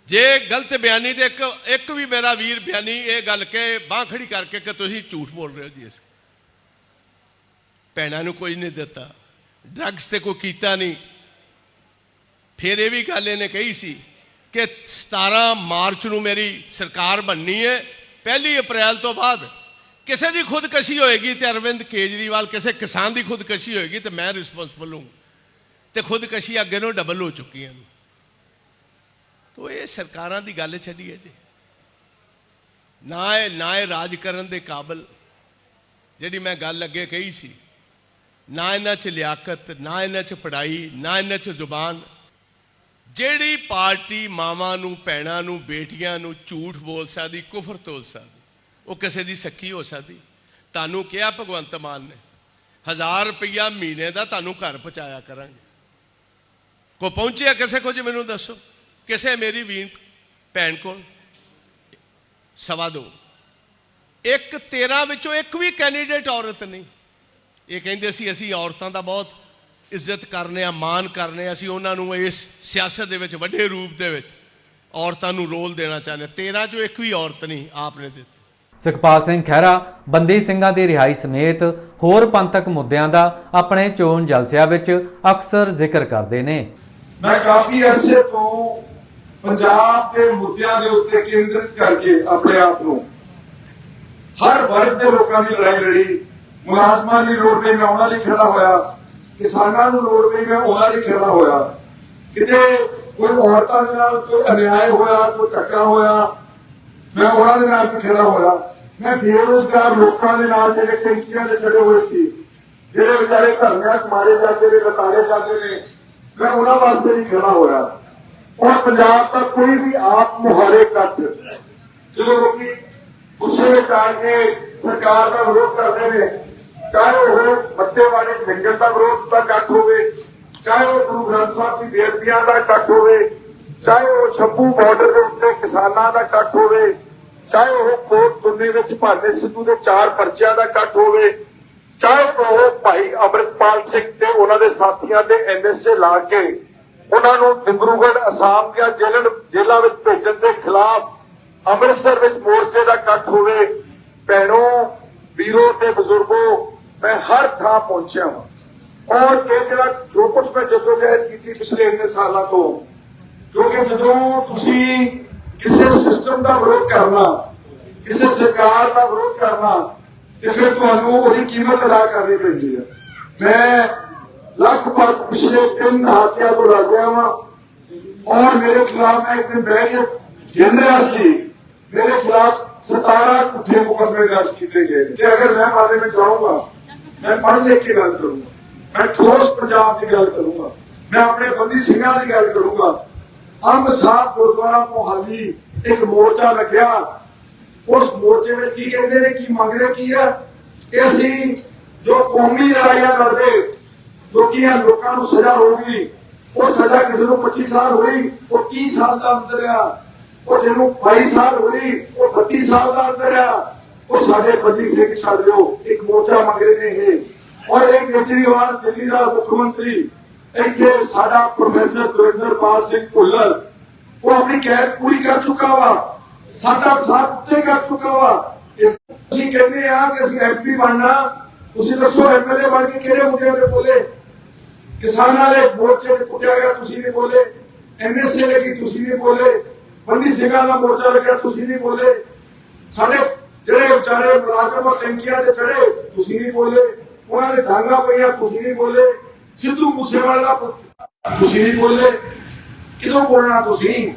ਜੇ ਗਲਤ ਬਿਆਨੀ ਤੇ ਇੱਕ ਇੱਕ ਵੀ ਮੇਰਾ ਵੀਰ ਬਿਆਨੀ ਇਹ ਗੱਲ ਕੇ ਬਾਹ ਖੜੀ ਕਰਕੇ ਕਿ ਤੁਸੀਂ ਝੂਠ ਬੋਲ ਰਹੇ ਹੋ ਜੀ ਇਸ ਭੈਣਾਂ ਨੂੰ ਕੁਝ ਨਹੀਂ ਦਿੱਤਾ। ਡਰੱਗਸ ਤੇ ਕੋਈ ਕੀਤਾ ਨਹੀਂ। ਫਿਰ ਇਹ ਵੀ ਗੱਲ ਇਹਨੇ ਕਹੀ ਸੀ ਕਿ 17 ਮਾਰਚ ਨੂੰ ਮੇਰੀ ਸਰਕਾਰ ਬਣਨੀ ਹੈ। ਪਹਿਲੀ ਅਪ੍ਰੈਲ ਤੋਂ ਬਾਅਦ ਕਿਸੇ ਦੀ ਖੁਦਕਸ਼ੀ ਹੋਏਗੀ ਤੇ ਅਰਵਿੰਦ ਕੇਜਰੀਵਾਲ ਕਿਸੇ ਕਿਸਾਨ ਦੀ ਖੁਦਕਸ਼ੀ ਹੋਏਗੀ ਤੇ ਮੈਂ ਰਿਸਪੌਂਸਿਬਲ ਹਾਂ। ਤੇ ਖੁਦਕਸ਼ੀ ਅੱਗੇ ਨੂੰ ਡਬਲ ਹੋ ਚੁੱਕੀਆਂ ਨੇ ਤੋ ਇਹ ਸਰਕਾਰਾਂ ਦੀ ਗੱਲ ਛੱਡੀ ਹੈ ਜੀ। ਨਾ ਇਹ ਨਾ ਇਹ ਰਾਜ ਕਰਨ ਦੇ ਕਾਬਲ। ਜਿਹੜੀ ਮੈਂ ਗੱਲ ਅੱਗੇ ਕਹੀ ਸੀ ਨਾ ਇਹਨਾਂ 'ਚ ਲਿਆਕਤ, ਨਾ ਇਹਨਾਂ 'ਚ ਪੜਾਈ ਨਾ ਇਹਨਾਂ 'ਚ ਜ਼ੁਬਾਨ। ਜਿਹੜੀ ਪਾਰਟੀ ਮਾਵਾਂ ਨੂੰ, ਭੈਣਾਂ ਨੂੰ, ਬੇਟੀਆਂ ਨੂੰ ਝੂਠ ਬੋਲ ਸਕਦੀ, ਕੁਫਰ ਤੋਲ ਸਕਦੀ, ਉਹ ਕਿਸੇ ਦੀ ਸੱਖੀ ਹੋ ਸਕਦੀ। ਤੁਹਾਨੂੰ ਕਿਹਾ ਭਗਵੰਤ ਮਾਨ ਨੇ, ਹਜ਼ਾਰ ਰੁਪਈਆ ਮਹੀਨੇ ਦਾ ਤੁਹਾਨੂੰ ਘਰ ਪਹੁੰਚਾਇਆ ਕਰਾਂਗੇ। ਕੋ ਪਹੁੰਚਿਆ ਕਿਸੇ ਕੁਝ ਮੈਨੂੰ ਦੱਸੋ? ਕਿਸੇ ਮੇਰੀ ਵੀਨ ਭੈਣ ਕੋਲ? ਸਵਾ ਦੋ। ਇੱਕ 13 ਵਿੱਚੋਂ ਇੱਕ ਵੀ ਕੈਂਡੀਡੇਟ ਔਰਤ ਨਹੀਂ। ਇਹ ਕਹਿੰਦੇ ਸੀ ਅਸੀਂ ਔਰਤਾਂ ਦਾ ਬਹੁਤ ਇੱਜ਼ਤ ਕਰਨੇ ਆ ਮਾਨ ਕਰਨੇ ਆ ਅਸੀਂ ਉਹਨਾਂ ਨੂੰ ਇਸ ਸਿਆਸਤ ਦੇ ਵਿੱਚ ਵੱਡੇ ਰੂਪ ਦੇ ਵਿੱਚ ਔਰਤਾਂ ਨੂੰ ਰੋਲ ਦੇਣਾ ਚਾਹੁੰਦੇ ਹਾਂ। 13 ਚੋਂ ਇੱਕ ਵੀ ਔਰਤ ਨਹੀਂ ਆਪ ਨੇ ਦਿੱਤੀ ਸੁਖਪਾਲ ਸਿੰਘ ਖਹਿਰਾ ਬੰਦੀ ਸਿੰਘਾਂ ਦੀ ਰਿਹਾਈ ਸਮੇਤ ਹੋਰ ਪੰਥਕ ਮੁੱਦਿਆਂ ਦਾ ਆਪਣੇ ਚੋਣ ਜਲਸਿਆਂ ਵਿੱਚ ਅਕਸਰ ਜ਼ਿਕਰ ਕਰਦੇ ਨੇ ਮੈਂ ਕਾਫੀ ਅਰਸੇ ਤੋਂ ਪੰਜਾਬ ਦੇ ਮੁੱਦਿਆਂ ਦੇ ਉੱਤੇ ਕੇਂਦਰਿਤ ਕਰਕੇ ਆਪਣੇ ਆਪ ਨੂੰ ਹਰ ਵਰਗ ਦੇ ਲੋਕਾਂ ਦੀ ਲੜਾਈ ਲੜੀ ਮੁਲਾਜ਼ਮਾਂ ਦੀ ਲੋੜ ਪਈ, ਮੈਂ ਉਹਨਾਂ ਲਈ ਖੜਾ ਹੋਇਆ। ਕਿਸਾਨਾਂ ਨੂੰ ਲੋੜ ਪਈ, ਮੈਂ ਉਹਨਾਂ ਲਈ ਖੜਾ ਹੋਇਆ। ਕਿਤੇ ਕੋਈ ਔਰਤਾਂ ਦੇ ਨਾਲ ਕੋਈ ਅਨਿਆਏ ਹੋਇਆ, ਕੋਈ ਧੱਕਾ ਹੋਇਆ, ਮੈਂ ਉਹਨਾਂ ਦੇ ਨਾਲ ਖੜਾ ਹੋਇਆ। ਮੈਂ ਬੇਰੋਜ਼ਗਾਰ ਲੋਕਾਂ ਦੇ ਨਾਲ ਜਿਹੜੇ ਟੈਂਕੀਆਂ ਦੇ ਚੜੇ ਹੋਏ ਸੀ, ਜਿਹੜੇ ਵਿਚਾਰੇ ਧਰਨਿਆਂ ਮਾਰੇ ਜਾਂਦੇ ਨੇ ਲਤਾੜੇ ਜਾਂਦੇ ਨੇ, ਮੈਂ ਉਹਨਾਂ ਵਾਸਤੇ ਵੀ ਖੜਾ ਹੋਇਆ। ਔਰ ਪੰਜਾਬ ਦਾ ਕੋਈ ਵੀ ਆਪ ਮੁਹਾਰੇ ਕੱਚ, ਜਦੋਂ ਲੋਕੀ ਗੁੱਸੇ ਵਿੱਚ ਆ ਕੇ ਸਰਕਾਰ ਦਾ ਵਿਰੋਧ ਕਰਦੇ ਨੇ ਚਾਹੇ ਉਹ ਮੱਤੇ ਵਾਲੇ ਜੰਗਲ ਦਾ ਵਿਰੋਧ ਦਾ ਇਕੱਠ ਹੋਵੇ, ਚਾਹੇ ਉਹ ਗੁਰੂ ਗ੍ਰੰਥ ਸਾਹਿਬ ਦੀ ਬੇਅਦਬੀਆਂ ਦਾ ਇਕੱਠ ਹੋਵੇ, ਚਾਹੇ ਉਹ ਸ਼ੰਭੂ ਬਾਰਡਰ ਦੇ ਉੱਤੇ ਕਿਸਾਨਾਂ ਦਾ ਇਕੱਠ ਹੋਵੇ, ਚਾਹੇ ਉਹ ਕੋਟ ਦੁੰਨੇ ਵਿੱਚ ਭਾਨੇ ਸਿੱਧੂ ਦੇ ਚਾਰ ਪਰਚਿਆਂ ਦਾ ਇਕੱਠ ਹੋਵੇ, ਚਾਹੇ ਉਹ ਭਾਈ ਅਮਰਿਤਪਾਲ ਸਿੰਘ ਤੇ ਉਹਨਾਂ ਦੇ ਸਾਥੀਆਂ ਦੇ ਐਨਐਸਏ ਲਾ ਕੇ ਉਹਨਾਂ ਨੂੰ ਡਿਬਰੂਗੜ੍ਹ ਅਸਾਮ ਦੀਆਂ ਜੇਲ੍ਹਾਂ ਜੇਲ੍ਹਾਂ ਵਿੱਚ ਭੇਜਣ ਦੇ ਖਿਲਾਫ ਅੰਮ੍ਰਿਤਸਰ ਵਿੱਚ ਮੋਰਚੇ ਦਾ ਇਕੱਠ ਹੋਵੇ। ਭੈਣੋ, ਵੀਰੋ ਤੇ ਬਜ਼ੁਰਗੋ ਮੈਂ ਹਰ ਥਾਂ ਪਹੁੰਚਿਆ ਹਾਂ ਔਰ ਇਹ ਜਿਹੜਾ ਜੋ ਕੁਝ ਮੈਂ ਜਦੋਜਹਿਦ ਕੀਤੀ ਪਿਛਲੇ ਇੰਨੇ ਸਾਲਾਂ ਤੋਂ, ਕਿਉਂਕਿ ਜਦੋਂ ਤੁਸੀਂ ਕਿਸੇ ਸਿਸਟਮ ਦਾ ਵਿਰੋਧ ਕਰਨਾ, ਕਿਸੇ ਸਰਕਾਰ ਦਾ ਵਿਰੋਧ ਕਰਨਾ, ਤੇ ਫਿਰ ਤੁਹਾਨੂੰ ਉਹਦੀ ਕੀਮਤ ਅਦਾ ਕਰਨੀ ਪੈਂਦੀ ਹੈ। ਮੈਂ ਲਗਭਗ ਪਿਛਲੇ ਤਿੰਨ ਦਹਾਕਿਆਂ ਤੋਂ ਲੱਗ ਗਿਆ ਵਾਂ, ਔਰ ਮੇਰੇ ਖਿਲਾਫ ਮੈਂ ਇੱਕ ਦਿਨ ਬਹਿ ਕੇ ਗਿਣ ਰਿਹਾ ਸੀ, ਮੇਰੇ ਖਿਲਾਫ 17 ਝੂਠੇ ਮੁਕੱਦਮੇ ਦਰਜ ਕੀਤੇ ਗਏ ਤੇ ਅਗਰ ਮੈਂ ਮਾਮਲੇ ਜਾਊਂਗਾ ਮੈਂ ਪੜ੍ਹ ਲਿਖ ਕੇ ਗੱਲ ਕਰੂੰਗਾ। ਮੈਂ ਠੋਸ ਪੰਜਾਬ ਦੀ ਗੱਲ ਕਰੂੰਗਾ। ਮੈਂ ਆਪਣੇ ਬੰਦੀ ਸਿੰਘਾਂ ਦੀ ਗੱਲ ਕਰੂੰਗਾ। ਅੰਬ ਸਾਹਿਬ ਗੁਰਦੁਆਰਾ ਮੋਹਾਲੀ ਇੱਕ ਮੋਰਚਾ ਲੱਗਿਆ ਉਸ ਮੋਰਚੇ ਵਿੱਚ ਕੀ ਕਹਿੰਦੇ ਨੇ, ਕੀ ਮੰਗਦੇ ਕੀ ਆ ਕਿ ਅਸੀਂ ਜੋ ਕੌਮੀ ਲੜਾਈਆਂ ਲੜਦੇ ਜੋ ਲੋਕਾਂ ਨੂੰ ਸਜ਼ਾ ਹੋਊਗੀ, ਉਹ ਸਜ਼ਾ ਕਿਸੇ ਨੂੰ 25 ਸਾਲ ਹੋਈ, ਉਹ 30 ਸਾਲ ਦਾ ਅੰਦਰ ਆ। ਉਹ ਜਿਹਨੂੰ 22 ਸਾਲ ਹੋਈ, ਉਹ 32 ਸਾਲ ਦਾ ਅੰਦਰ ਆ। ਉਹ ਸਾਡੇ ਬੰਦੀ ਸਿੰਘ ਛੱਡ ਦਿਓ ਇੱਕ ਮੋਰਚਾ ਮੰਗ ਰਹੇ ਨੇ ਇਹ। ਔਰ ਇੱਕ ਕੇਜਰੀਵਾਲ, ਦਿੱਲੀ ਦਾ ਮੁੱਖ ਮੰਤਰੀ। ਇੱਥੇ ਸਾਡਾ ਪ੍ਰੋਫੈਸਰ ਗੁਰਿੰਦਰਪਾਲ ਸਿੰਘ ਭੁੱਲਰ। ਉਹ ਆਪਣੀ ਕੈਦ ਪੂਰੀ ਕਰ ਚੁੱਕਾ ਵਾ। ਸੱਤ ਅੱਠ ਸਾਲ ਉੱਤੇ ਕਰ ਚੁੱਕਾ ਵਾ। ਇਸ ਅਸੀਂ ਕਹਿੰਦੇ ਆ ਕਿ ਅਸੀਂ ਐਮਪੀ ਬਣਨਾ। ਤੁਸੀਂ ਦੱਸੋ ਐਮਐਲਏ ਬਣ ਕੇ ਕਿਹੜੇ ਮੁੱਦਿਆਂ ਤੇ ਬੋਲੇ? ਕਿਸਾਨਾਂ ਦੇ ਮੋਰਚੇ ਤੇ ਕੁੱਟਿਆ ਗਿਆ, ਤੁਸੀਂ ਨਹੀਂ ਬੋਲੇ। ਐਨਐਸਏ ਲੱਗੀ ਤੁਸੀਂ ਨਹੀਂ ਬੋਲੇ। ਬੰਦੀ ਸਿੰਘਾਂ ਦਾ ਮੋਰਚਾ ਲੱਗਿਆ, ਤੁਸੀਂ ਨਹੀਂ ਬੋਲੇ। ਸਾਡੇ ਜਿਹੜੇ ਵਿਚਾਰੇ ਮੁਲਾਜ਼ਮ ਟੈਂਕੀਆਂ ਤੇ ਚੜੇ ਤੁਸੀਂ ਨਹੀਂ ਬੋਲੇ। ਉਹਨਾਂ ਦੇ ਡਾਂਗਾ ਪਈਆਂ, ਤੁਸੀਂ ਨਹੀਂ ਬੋਲੇ। ਸਿੱਧੂ ਮੂਸੇਵਾਲੇ ਦਾ ਤੁਸੀਂ ਨਹੀਂ ਬੋਲੇ। ਕਿਦੋਂ ਬੋਲਣਾ ਤੁਸੀਂ?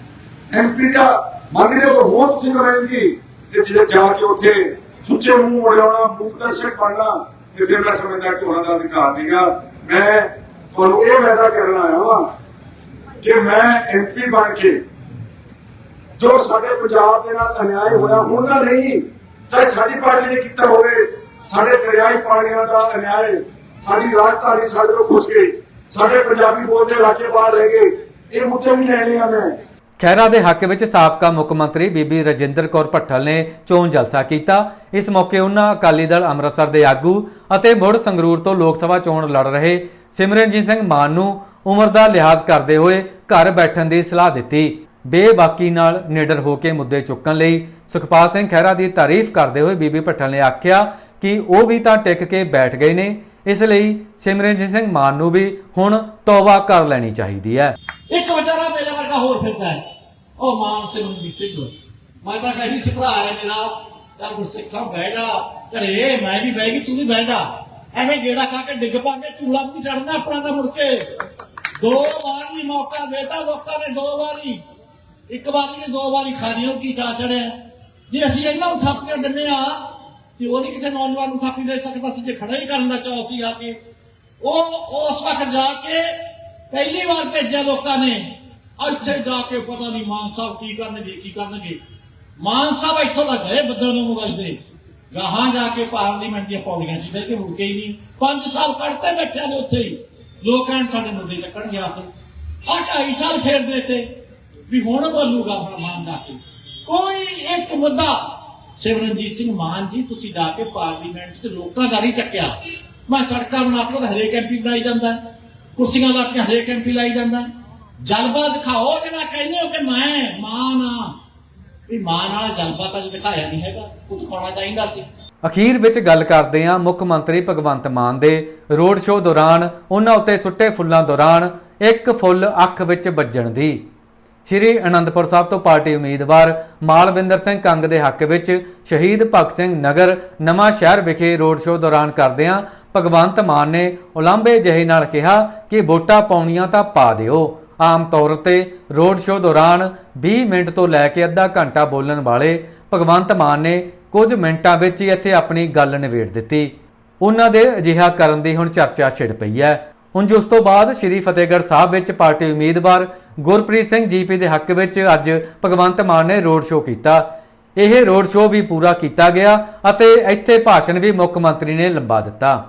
ਐਮਪੀ ਦਾ ਮੰਗਦੇ ਹੋ ਹੋ ਤੁਸੀਂ ਨੁਮਾਇੰਦਗੀ ਤੇ ਜਿਹੜੇ ਜਾ ਕੇ ਉੱਥੇ ਸੁੱਚੇ ਮੂੰਹ ਮੜਾਉਣਾ ਮੂਕ ਬਣਨਾ ਤੇ ਫਿਰ ਮੈਂ ਸਮਝਦਾ ਕਿ ਉਹਨਾਂ ਦਾ ਅਧਿਕਾਰ ਨਹੀਂਗਾ ਮੈਂ ਤੁਹਾਨੂੰ ਇਹ ਵਾਅਦਾ ਕਰਨ ਆਇਆ ਹਾਂ ਕਿ ਮੈਂ ਐਮਪੀ ਬਣ ਕੇ ਜੋ ਸਾਡੇ ਪੰਜਾਬ ਦੇ ਨਾਲ ਅਨਿਆਏ ਹੋਇਆ ਹੁੰਦਾ ਨਹੀਂ। ਚਾਹੇ ਸਾਡੀ ਪਾਰਟੀ ਨੇ ਕੀਤਾ ਹੋਵੇ, ਸਾਡੇ ਦਰਿਆਈ ਪਾਣੀਆਂ ਦਾ ਅਨਿਆਏ, ਸਾਡੀ ਰਾਜਧਾਨੀ ਸਾਡੇ ਤੋਂ ਖੁੱਸ ਗਈ, ਸਾਡੇ ਪੰਜਾਬੀ ਬੋਲਦੇ ਇਲਾਕੇ ਬਾਹਰ ਰਹਿ ਗਏ, ਇਹ ਮੁੱਦੇ ਵੀ ਲੈਣੇ ਆ ਮੈਂ। ਖਹਿਰਾ ਦੇ ਹੱਕ ਵਿੱਚ ਸਾਬਕਾ ਮੁੱਖ ਮੰਤਰੀ ਬੀਬੀ ਰਜਿੰਦਰ ਕੌਰ ਭੱਠਲ ਨੇ ਚੋਣ ਜਲਸਾ ਕੀਤਾ। ਇਸ ਮੌਕੇ ਉਹਨਾਂ ਅਕਾਲੀ ਦਲ ਅੰਮ੍ਰਿਤਸਰ ਦੇ ਆਗੂ ਅਤੇ ਮੁੜ ਸੰਗਰੂਰ ਤੋਂ ਲੋਕ ਸਭਾ ਚੋਣ ਲੜ ਰਹੇ ਸਿਮਰਨਜੀਤ ਸਿੰਘ ਮਾਨ ਨੂੰ ਉਮਰ ਦਾ ਲਿਹਾਜ਼ ਕਰਦੇ ਹੋਏ ਘਰ ਬੈਠਣ ਦੀ ਸਲਾਹ ਦਿੱਤੀ। ਬੇਬਾਕੀ ਨਾਲ ਨਿਡਰ ਹੋ ਕੇ ਮੁੱਦੇ ਚੁੱਕਣ ਲਈ ਸੁਖਪਾਲ ਸਿੰਘ ਖਹਿਰਾ ਦੀ ਤਾਰੀਫ ਕਰਦੇ ਹੋਏ ਬੀਬੀ ਭੱਠਲ ਨੇ ਆਖਿਆ ਕਿ ਉਹ ਵੀ ਤਾਂ ਟਿਕ ਕੇ ਬੈਠ ਗਏ ਨੇ, ਇਸ ਲਈ ਸਿਮਰਨਜੀਤ ਸਿੰਘ ਮਾਨ ਨੂੰ ਵੀ ਹੁਣ ਤੌਬਾ ਕਰ ਲੈਣੀ ਚਾਹੀਦੀ ਹੈ। ਇੱਕ ਵਿਚਾਰਾ ਮੇਰੇ ਵਰਗਾ ਹੋਰ ਫਿਰਦਾ ਹੈ। ਉਹ ਮਾਨ ਸਿੰਘ ਸਿੰਘ ਮੈਂ ਤਾਂ ਕਹੀ ਸੀ, ਭਰਾ ਹੈ ਮੇਰਾ, ਚੱਲ ਗੁਰਸਿੱਖਾਂ ਬਹਿ ਜਾ। ਘਰੇ ਮੈਂ ਵੀ ਬਹਿ ਗਈ, ਤੂੰ ਵੀ ਬਹਿ ਜਾ। ਐਵੇਂ ਜਿਹੜਾ ਖਾ ਕੇ ਡਿੱਗ ਪਾਂਗੇ ਚੂਲਾ ਵੀ ਚੜਨਾ ਆਪਣਾ ਤਾਂ ਮੁੜ ਕੇ। ਦੋ ਵਾਰ ਵੀ ਮੌਕਾ ਦੇਤਾ ਲੋਕਾਂ ਨੇ, ਦੋ ਵਾਰੀ। ਇੱਕ ਵਾਰੀ ਨੇ ਦੋ ਵਾਰੀ ਖਾਣੀਓ ਕੀ ਚਾ ਚੜਿਆ? ਜੇ ਅਸੀਂ ਇਹਨਾਂ ਨੂੰ ਥਾਪੀਆਂ ਦਿੰਨੇ ਆ, ਤੇ ਉਹ ਨਹੀਂ ਕਿਸੇ ਨੌਜਵਾਨ ਨੂੰ ਥਾਪੀ ਦੇ ਸਕਦਾ ਸੀ ਜੇ ਖੜਾ ਹੀ ਕਰਨ ਦਾ ਚਾਹ ਸੀ ਆ ਕੇ। ਉਹ, ਉਸ ਵਕਤ ਜਾ ਕੇ ਪਹਿਲੀ ਵਾਰ ਭੇਜਿਆ ਲੋਕਾਂ ਨੇ। ਇੱਥੇ ਜਾ ਕੇ ਪਤਾ ਨਹੀਂ ਮਾਨ ਸਾਹਿਬ ਕੀ ਕਰਨਗੇ ਕੀ ਕਰਨਗੇ। ਮਾਨ ਸਾਹਿਬ ਇੱਥੋਂ ਦਾ ਗਏ ਬੱਦਲ ਨੂੰ ਵਜਦੇ ਗਾਹਾਂ ਜਾ ਕੇ ਪਾਰਲੀਮੈਂਟ ਦੀਆਂ ਪੌੜੀਆਂ 'ਚ ਬਹਿ ਕੇ ਮੁੜ ਕੇ ਹੀ ਨਹੀਂ। ਪੰਜ ਸਾਲ ਕੱਢਤੇ ਬੈਠਿਆ ਨੇ ਉੱਥੇ ਹੀ। ਲੋਕਾਂ ਨੇ ਸਾਡੇ ਮੁੱਦੇ ਚੱਕਣ ਗਿਆ ਤੇ ਆ ਢਾਈ ਸਾਲ ਫੇਰ ਦੇਤੇ ਵੀ ਹੁਣ ਬੋਲੂਗਾ ਆਪਣਾ ਮਾਨ ਜਾ ਕੋਈ ਇੱਕ ਮੁੱਦਾ। ਸਿਮਰਨਜੀਤ ਸਿੰਘ ਮਾਨ ਜੀ, ਤੁਸੀਂ ਜਾ ਕੇ ਪਾਰਲੀਮੈਂਟ 'ਚ ਲੋਕਾਂ ਦਾ ਨਹੀਂ ਚੱਕਿਆ। ਮੈਂ ਸੜਕਾਂ ਬਣਾ ਹਰੇਕ ਐਮਪੀ ਬਣਾਈ ਜਾਂਦਾ ਕੁਰਸੀਆਂ ਲਾ ਕੇ ਹਰੇਕ ਐਮਪੀ ਲਾਈ ਜਾਂਦਾ ਜਲਵਾ ਦਿਖਾਓ ਜਿਹੜਾ ਕਹਿੰਦੇ ਹੋ ਕਿ ਮੈਂ ਮਾਨ ਆ। ਵੀ ਮਾਨ ਵਾਲਾ ਜਲਵਾ ਤਾਂ ਦਿਖਾਇਆ ਨਹੀਂ ਹੈਗਾ। ਉਹ ਦਿਖਾਉਣਾ ਚਾਹੀਦਾ ਸੀ। ਅਖੀਰ ਵਿੱਚ ਗੱਲ ਕਰਦੇ ਹਾਂ ਮੁੱਖ ਮੰਤਰੀ ਭਗਵੰਤ ਮਾਨ ਦੇ ਰੋਡ ਸ਼ੋਅ ਦੌਰਾਨ, ਉਹਨਾਂ ਉੱਤੇ ਸੁੱਟੇ ਫੁੱਲਾਂ ਦੌਰਾਨ ਇੱਕ ਫੁੱਲ ਅੱਖ ਵਿੱਚ ਵੱਜਣ ਦੀ। ਸ਼੍ਰੀ ਅਨੰਦਪੁਰ ਸਾਹਿਬ ਤੋਂ ਪਾਰਟੀ ਉਮੀਦਵਾਰ ਮਾਲਵਿੰਦਰ ਸਿੰਘ ਕੰਗ ਦੇ ਹੱਕ ਵਿੱਚ ਸ਼ਹੀਦ ਭਗਤ ਸਿੰਘ ਨਗਰ ਨਵਾਂ ਸ਼ਹਿਰ ਵਿਖੇ ਰੋਡ ਸ਼ੋਅ ਦੌਰਾਨ ਕਰਦਿਆਂ ਭਗਵੰਤ ਮਾਨ ਨੇ ਉਲਾਂਭੇ ਜਿਹੇ ਨਾਲ ਕਿਹਾ ਕਿ ਵੋਟਾਂ ਪਾਉਣੀਆਂ ਤਾਂ ਪਾ ਦਿਓ। ਆਮ ਤੌਰ ਤੇ ਰੋਡ ਸ਼ੋਅ ਦੌਰਾਨ 20 ਮਿੰਟ ਤੋਂ ਲੈ ਕੇ ਅੱਧਾ ਘੰਟਾ ਬੋਲਣ ਵਾਲੇ ਭਗਵੰਤ ਮਾਨ ਨੇ ਕੁਝ ਮਿੰਟਾਂ ਵਿੱਚ ਹੀ ਇੱਥੇ ਆਪਣੀ ਗੱਲ ਨਿਬੇੜ ਦਿੱਤੀ। ਉਹਨਾਂ ਦੇ ਅਜਿਹਾ ਕਰਨ ਦੀ ਹੁਣ ਚਰਚਾ ਛਿੜ ਪਈ ਹੈ। ਹੁਣ ਉਸ ਤੋਂ ਬਾਅਦ ਸ੍ਰੀ ਫਤਿਹਗੜ੍ਹ ਸਾਹਿਬ ਵਿੱਚ ਪਾਰਟੀ ਉਮੀਦਵਾਰ ਗੁਰਪ੍ਰੀਤ ਸਿੰਘ ਜੀਪੀ ਦੇ ਹੱਕ ਵਿੱਚ ਅੱਜ ਭਗਵੰਤ ਮਾਨ ਨੇ ਰੋਡ ਸ਼ੋਅ ਕੀਤਾ। ਇਹ ਰੋਡ ਸ਼ੋਅ ਵੀ ਪੂਰਾ ਕੀਤਾ ਗਿਆ ਅਤੇ ਇੱਥੇ ਭਾਸ਼ਣ ਵੀ ਮੁੱਖ ਮੰਤਰੀ ਨੇ ਲੰਬਾ ਦਿੱਤਾ।